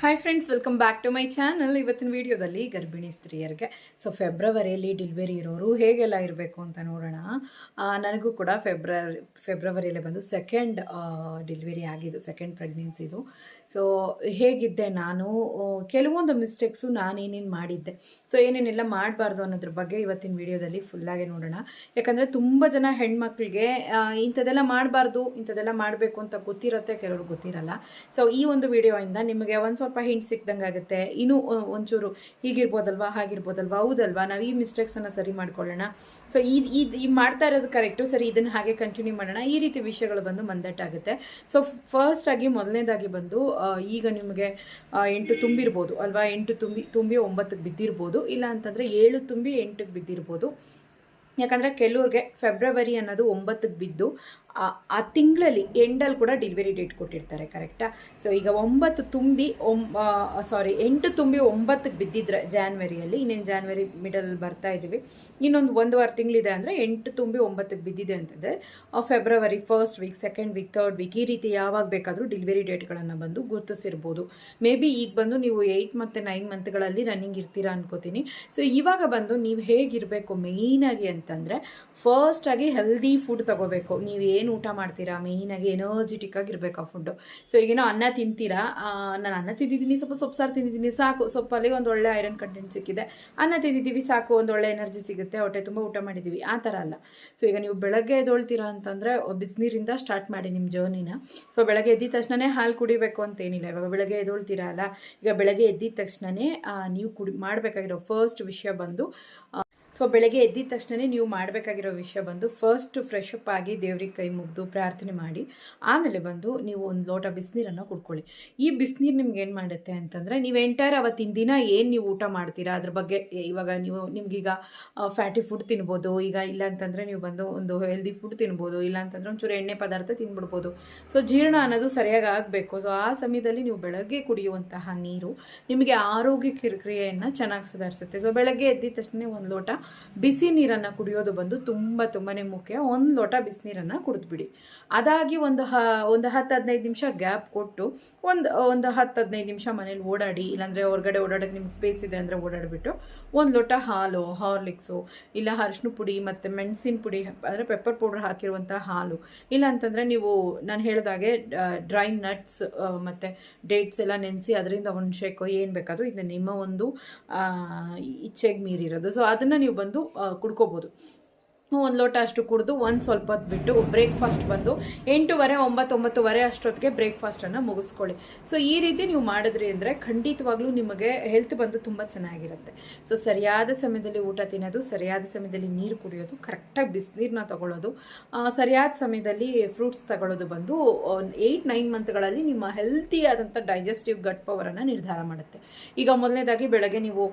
Hi friends welcome back to my channel ಇವತ್ತಿನ ವಿಡಿಯೋದಲ್ಲಿ ಗರ್ಭಿಣಿ ಸ್ತ್ರೀಯರಿಗೆ. ಸೊ ಫೆಬ್ರವರಿಯಲ್ಲಿ ಡೆಲಿವರಿ ಇರೋರು ಹೇಗೆಲ್ಲ ಇರಬೇಕು ಅಂತ ನೋಡೋಣ. ನನಗೂ ಕೂಡ ಫೆಬ್ರವರಿ ಫೆಬ್ರವರಿಯಲ್ಲೇ ಬಂದು ಸೆಕೆಂಡ್ ಡಿಲಿವರಿ ಆಗಿದ್ದು ಸೆಕೆಂಡ್ ಪ್ರೆಗ್ನೆನ್ಸಿದು ಸೊ ಹೇಗಿದ್ದೆ ನಾನು ಕೆಲವೊಂದು ಮಿಸ್ಟೇಕ್ಸು ನಾನೇನೇನು ಮಾಡಿದ್ದೆ. ಸೊ ಏನೇನೆಲ್ಲ ಮಾಡಬಾರ್ದು ಅನ್ನೋದ್ರ ಬಗ್ಗೆ ಇವತ್ತಿನ ವಿಡಿಯೋದಲ್ಲಿ ಫುಲ್ಲಾಗೆ ನೋಡೋಣ. ಯಾಕಂದರೆ ತುಂಬ ಜನ ಹೆಣ್ಮಕ್ಳಿಗೆ ಇಂಥದ್ದೆಲ್ಲ ಮಾಡಬಾರ್ದು, ಇಂಥದ್ದೆಲ್ಲ ಮಾಡಬೇಕು ಅಂತ ಗೊತ್ತಿರುತ್ತೆ, ಕೆಲವ್ರು ಗೊತ್ತಿರಲ್ಲ. ಸೊ ಈ ಒಂದು ವಿಡಿಯೋಯಿಂದ ನಿಮಗೆ ಒಂದು ಸ್ವಲ್ಪ ಹಿಂಟ್ ಸಿಕ್ದಂಗೆ ಆಗುತ್ತೆ. ಇನ್ನೂ ಒಂಚೂರು ಹೀಗಿರ್ಬೋದಲ್ವಾ, ಹಾಗಿರ್ಬೋದಲ್ವಾ, ಹೌದಲ್ವಾ? ನಾವು ಈ ಮಿಸ್ಟೇಕ್ಸನ್ನು ಸರಿ ಮಾಡ್ಕೊಳ್ಳೋಣ. ಸೊ ಈ ಇದು ಈ ಮಾಡ್ತಾ ಇರೋದು ಕರೆಕ್ಟು ಸರಿ, ಇದನ್ನು ಹಾಗೆ ಕಂಟಿನ್ಯೂ ಮಾಡೋಣ. ಈ ರೀತಿ ವಿಷಯಗಳು ಬಂದು ಮಂದಟ್ಟಾಗುತ್ತೆ. ಸೊ ಫಸ್ಟಾಗಿ ಮೊದಲನೇದಾಗಿ ಬಂದು ಈಗ ನಿಮಗೆ ಎಂಟು ತುಂಬಿರ್ಬೋದು. ಅಲ್ವಾ? ಎಂಟು ತುಂಬಿ ತುಂಬಿ ಒಂಬತ್ತಕ್ಕೆ ಬಿದ್ದಿರ್ಬೋದು. ಇಲ್ಲ ಅಂತಂದರೆ ಏಳು ತುಂಬಿ ಎಂಟಕ್ಕೆ ಬಿದ್ದಿರ್ಬೋದು. ಯಾಕಂದರೆ ಕೆಲವ್ರಿಗೆ ಫೆಬ್ರವರಿ ಅನ್ನೋದು ಒಂಬತ್ತಕ್ಕೆ ಬಿದ್ದು ಆ- ತಿಂಗಳಲ್ಲಿ ಎಂಡಲ್ಲಿ ಕೂಡ ಡೆಲಿವರಿ ಡೇಟ್ ಕೊಟ್ಟಿರ್ತಾರೆ ಕರೆಕ್ಟಾ ಸೊ ಈಗ ಒಂಬತ್ತು ತುಂಬಿ ಒಂ ಸಾರಿ ಎಂಟು ತುಂಬಿ ಒಂಬತ್ತಕ್ಕೆ ಬಿದ್ದಿದ್ರೆ ಜಾನ್ವರಿಯಲ್ಲಿ ಇನ್ನೇನು ಜಾನ್ವರಿ ಮಿಡಲ್ ಬರ್ತಾ ಇದ್ದೀವಿ. ಇನ್ನೊಂದು ಒಂದು ವಾರ ತಿಂಗಳಿದೆ ಅಂದರೆ ಎಂಟು ತುಂಬಿ ಒಂಬತ್ತಕ್ಕೆ ಬಿದ್ದಿದೆ ಅಂತಂದರೆ February first week second week third week ಈ ರೀತಿ ಯಾವಾಗ ಬೇಕಾದರೂ ಡೆಲಿವರಿ ಡೇಟ್ಗಳನ್ನು ಬಂದು ಗುರುತಿಸಿರ್ಬೋದು. ಮೇ ಬಿ ಈಗ ಬಂದು ನೀವು ಏಯ್ಟ್ ಮತ್ತು ನೈನ್ ಮಂತ್ಗಳಲ್ಲಿ ರನ್ನಿಂಗ್ ಇರ್ತೀರಾ ಅನ್ಕೋತೀನಿ. ಸೊ ಇವಾಗ ಬಂದು ನೀವು ಹೇಗಿರಬೇಕು ಮೇಯ್ನಾಗಿ ಅಂತಂದರೆ ಫಸ್ಟಾಗಿ ಹೆಲ್ದಿ ಫುಡ್ ತಗೋಬೇಕು. ನೀವು ಏನು ಊಟ ಮಾಡ್ತೀರಾ? ಮೇಯ್ನಾಗಿ ಎನರ್ಜಿಟಿಕ್ ಆಗಿರಬೇಕು ಆ ಫುಡ್ಡು ಸೊ ಈಗೇನೋ ಅನ್ನ ತಿಂತೀರಾ? ನಾನು ಅನ್ನ ತಿಂದಿದ್ದೀನಿ. ಸ್ವಲ್ಪ ಸೊಪ್ಪು ಸಾರು ತಿಂದಿದ್ದೀನಿ. ಸಾಕು. ಸೊಪ್ಪಲ್ಲಿ ಒಂದು ಒಳ್ಳೆ ಐರನ್ ಕಂಟೆಂಟ್ ಸಿಕ್ಕಿದೆ. ಅನ್ನ ತಿಂದಿದ್ದೀವಿ. ಸಾಕು. ಒಂದು ಒಳ್ಳೆ ಎನರ್ಜಿ ಸಿಗುತ್ತೆ. ಹೊಟ್ಟೆ ತುಂಬ ಊಟ ಮಾಡಿದ್ದೀವಿ. ಆ ಥರ ಅಲ್ಲ. ಸೊ ಈಗ ನೀವು ಬೆಳಗ್ಗೆ ಎದ್ದೊಳ್ತೀರಾ ಅಂತಂದರೆ ಬಿಸಿನೀರಿಂದ ಸ್ಟಾರ್ಟ್ ಮಾಡಿ ನಿಮ್ಮ ಜರ್ನಿನ ಸೊ ಬೆಳಗ್ಗೆ ಎದ್ದಿದ ತಕ್ಷಣವೇ ಹಾಲು ಕುಡಿಬೇಕು ಅಂತೇನಿಲ್ಲ ಇವಾಗ ಬೆಳಗ್ಗೆ ಎದ್ದೊಳ್ತೀರಾ ಅಲ್ಲ ಈಗ ಬೆಳಗ್ಗೆ ಎದ್ದಿದ ತಕ್ಷಣನೇ ನೀವು ಕುಡಿ, ಮಾಡಬೇಕಾಗಿರೋ ಫಸ್ಟ್ ವಿಷಯ ಬಂದು ಸೊ ಬೆಳಗ್ಗೆ ಎದ್ದಿದ ತಕ್ಷಣ ನೀವು ಮಾಡಬೇಕಾಗಿರೋ ವಿಷಯ ಬಂದು ಫಸ್ಟ್ ಫ್ರೆಶ್ ಅಪ್ ಆಗಿ ದೇವ್ರಿಗೆ ಕೈ ಮುಗಿದು ಪ್ರಾರ್ಥನೆ ಮಾಡಿ, ಆಮೇಲೆ ಬಂದು ನೀವು ಒಂದು ಲೋಟ ಬಿಸಿನೀರನ್ನು ಕುಡ್ಕೊಳ್ಳಿ. ಈ ಬಿಸಿನೀರು ನಿಮ್ಗೆ ಏನು ಮಾಡುತ್ತೆ ಅಂತಂದರೆ, ನೀವು ಎಂಟೈರ್ ಅವತ್ತಿನ ದಿನ ಏನು ನೀವು ಊಟ ಮಾಡ್ತೀರಾ, ಅದ್ರ ಬಗ್ಗೆ ಇವಾಗ ನೀವು ನಿಮ್ಗೀಗ ಫ್ಯಾಟಿ ಫುಡ್ ತಿನ್ಬೋದು, ಈಗ ಇಲ್ಲ ಅಂತಂದರೆ ನೀವು ಬಂದು ಒಂದು ಹೆಲ್ದಿ ಫುಡ್ ತಿನ್ಬೋದು, ಇಲ್ಲ ಅಂತಂದರೆ ಒಂಚೂರು ಎಣ್ಣೆ ಪದಾರ್ಥ ತಿನ್ಬಿಡ್ಬೋದು. ಸೊ ಜೀರ್ಣ ಅನ್ನೋದು ಸರಿಯಾಗಿ ಆಗಬೇಕು. ಸೊ ಆ ಸಮಯದಲ್ಲಿ ನೀವು ಬೆಳಗ್ಗೆ ಕುಡಿಯುವಂತಹ ನೀರು ನಿಮಗೆ ಆರೋಗ್ಯ ಕಿರಿಕ್ರಿಯೆಯನ್ನು ಚೆನ್ನಾಗಿ ಸುಧಾರಿಸುತ್ತೆ. ಸೊ ಬೆಳಗ್ಗೆ ಎದ್ದಿದ ತಕ್ಷಣ ಒಂದು ಲೋಟ ಬಿಸಿ ನೀರನ್ನು ಕುಡಿಯೋದು ಬಂದು ತುಂಬ ತುಂಬಾ ಮುಖ್ಯ. ಒಂದು ಲೋಟ ಬಿಸಿನೀರನ್ನು ಕುಡಿದ್ಬಿಡಿ. ಅದಾಗಿ ಒಂದು ಹ, ಒಂದು ಹತ್ತು ಹದಿನೈದು ನಿಮಿಷ ಗ್ಯಾಪ್ ಕೊಟ್ಟು ಒಂದು ಒಂದು ಹತ್ತು ಹದಿನೈದು ನಿಮಿಷ ಮನೇಲಿ ಓಡಾಡಿ, ಇಲ್ಲಾಂದರೆ ಹೊರಗಡೆ ಓಡಾಡೋಕ್ಕೆ ನಿಮ್ಗೆ ಸ್ಪೇಸ್ ಇದೆ ಅಂದರೆ ಓಡಾಡಿಬಿಟ್ಟು ಒಂದು ಲೋಟ ಹಾಲು, ಹಾರ್ಲಿಕ್ಸು, ಇಲ್ಲ ಅರಿಶಿನ ಪುಡಿ ಮತ್ತು ಮೆಣಸಿನ ಪುಡಿ, ಅಂದರೆ ಪೆಪ್ಪರ್ ಪೌಡರ್ ಹಾಕಿರುವಂಥ ಹಾಲು. ಇಲ್ಲ ಅಂತಂದರೆ ನೀವು, ನಾನು ಹೇಳಿದಾಗೆ ಡ್ರೈ ನಟ್ಸ್ ಮತ್ತು ಡೇಟ್ಸ್ ಎಲ್ಲ ನೆನೆಸಿ ಅದರಿಂದ ಒಂದು ಶೇಕು ಏನು ಬೇಕಾದರೂ ಇದನ್ನ ನಿಮ್ಮ ಒಂದು ಇಚ್ಛೆಗೆ ಮೀರಿರೋದು. ಸೊ ಅದನ್ನು ನೀವು ಬಂದು ಕುಡ್ಕೋಬೋದು. ಒಂದು ಲೋಟ ಅಷ್ಟು ಕುಡಿದು ಒಂದು ಸ್ವಲ್ಪ ಹೊತ್ತು ಬಿಟ್ಟು ಬ್ರೇಕ್ಫಾಸ್ಟ್ ಬಂದು ಎಂಟೂವರೆ, ಒಂಬತ್ತೊಂಬತ್ತುವರೆ ಅಷ್ಟೊತ್ತಿಗೆ ಬ್ರೇಕ್ಫಾಸ್ಟನ್ನು ಮುಗಿಸ್ಕೊಳ್ಳಿ. ಸೊ ಈ ರೀತಿ ನೀವು ಮಾಡಿದ್ರಿ ಅಂದರೆ ಖಂಡಿತವಾಗ್ಲೂ ನಿಮಗೆ ಹೆಲ್ತ್ ಬಂದು ತುಂಬ ಚೆನ್ನಾಗಿರುತ್ತೆ. ಸೊ ಸರಿಯಾದ ಸಮಯದಲ್ಲಿ ಊಟ ತಿನ್ನೋದು, ಸರಿಯಾದ ಸಮಯದಲ್ಲಿ ನೀರು ಕುಡಿಯೋದು, ಕರೆಕ್ಟಾಗಿ ಬಿಸಿನೀರನ್ನ ತಗೊಳ್ಳೋದು ಸರಿಯಾದ ಸಮಯದಲ್ಲಿ ಫ್ರೂಟ್ಸ್ ತಗೊಳ್ಳೋದು ಬಂದು ಏಯ್ಟ್ ನೈನ್ ಮಂತ್ಗಳಲ್ಲಿ ನಿಮ್ಮ ಹೆಲ್ತಿಯಾದಂಥ ಡೈಜೆಸ್ಟಿವ್ ಗಟ್ ಪವರನ್ನು ನಿರ್ಧಾರ ಮಾಡುತ್ತೆ. ಈಗ ಮೊದಲನೇದಾಗಿ ಬೆಳಗ್ಗೆ ನೀವು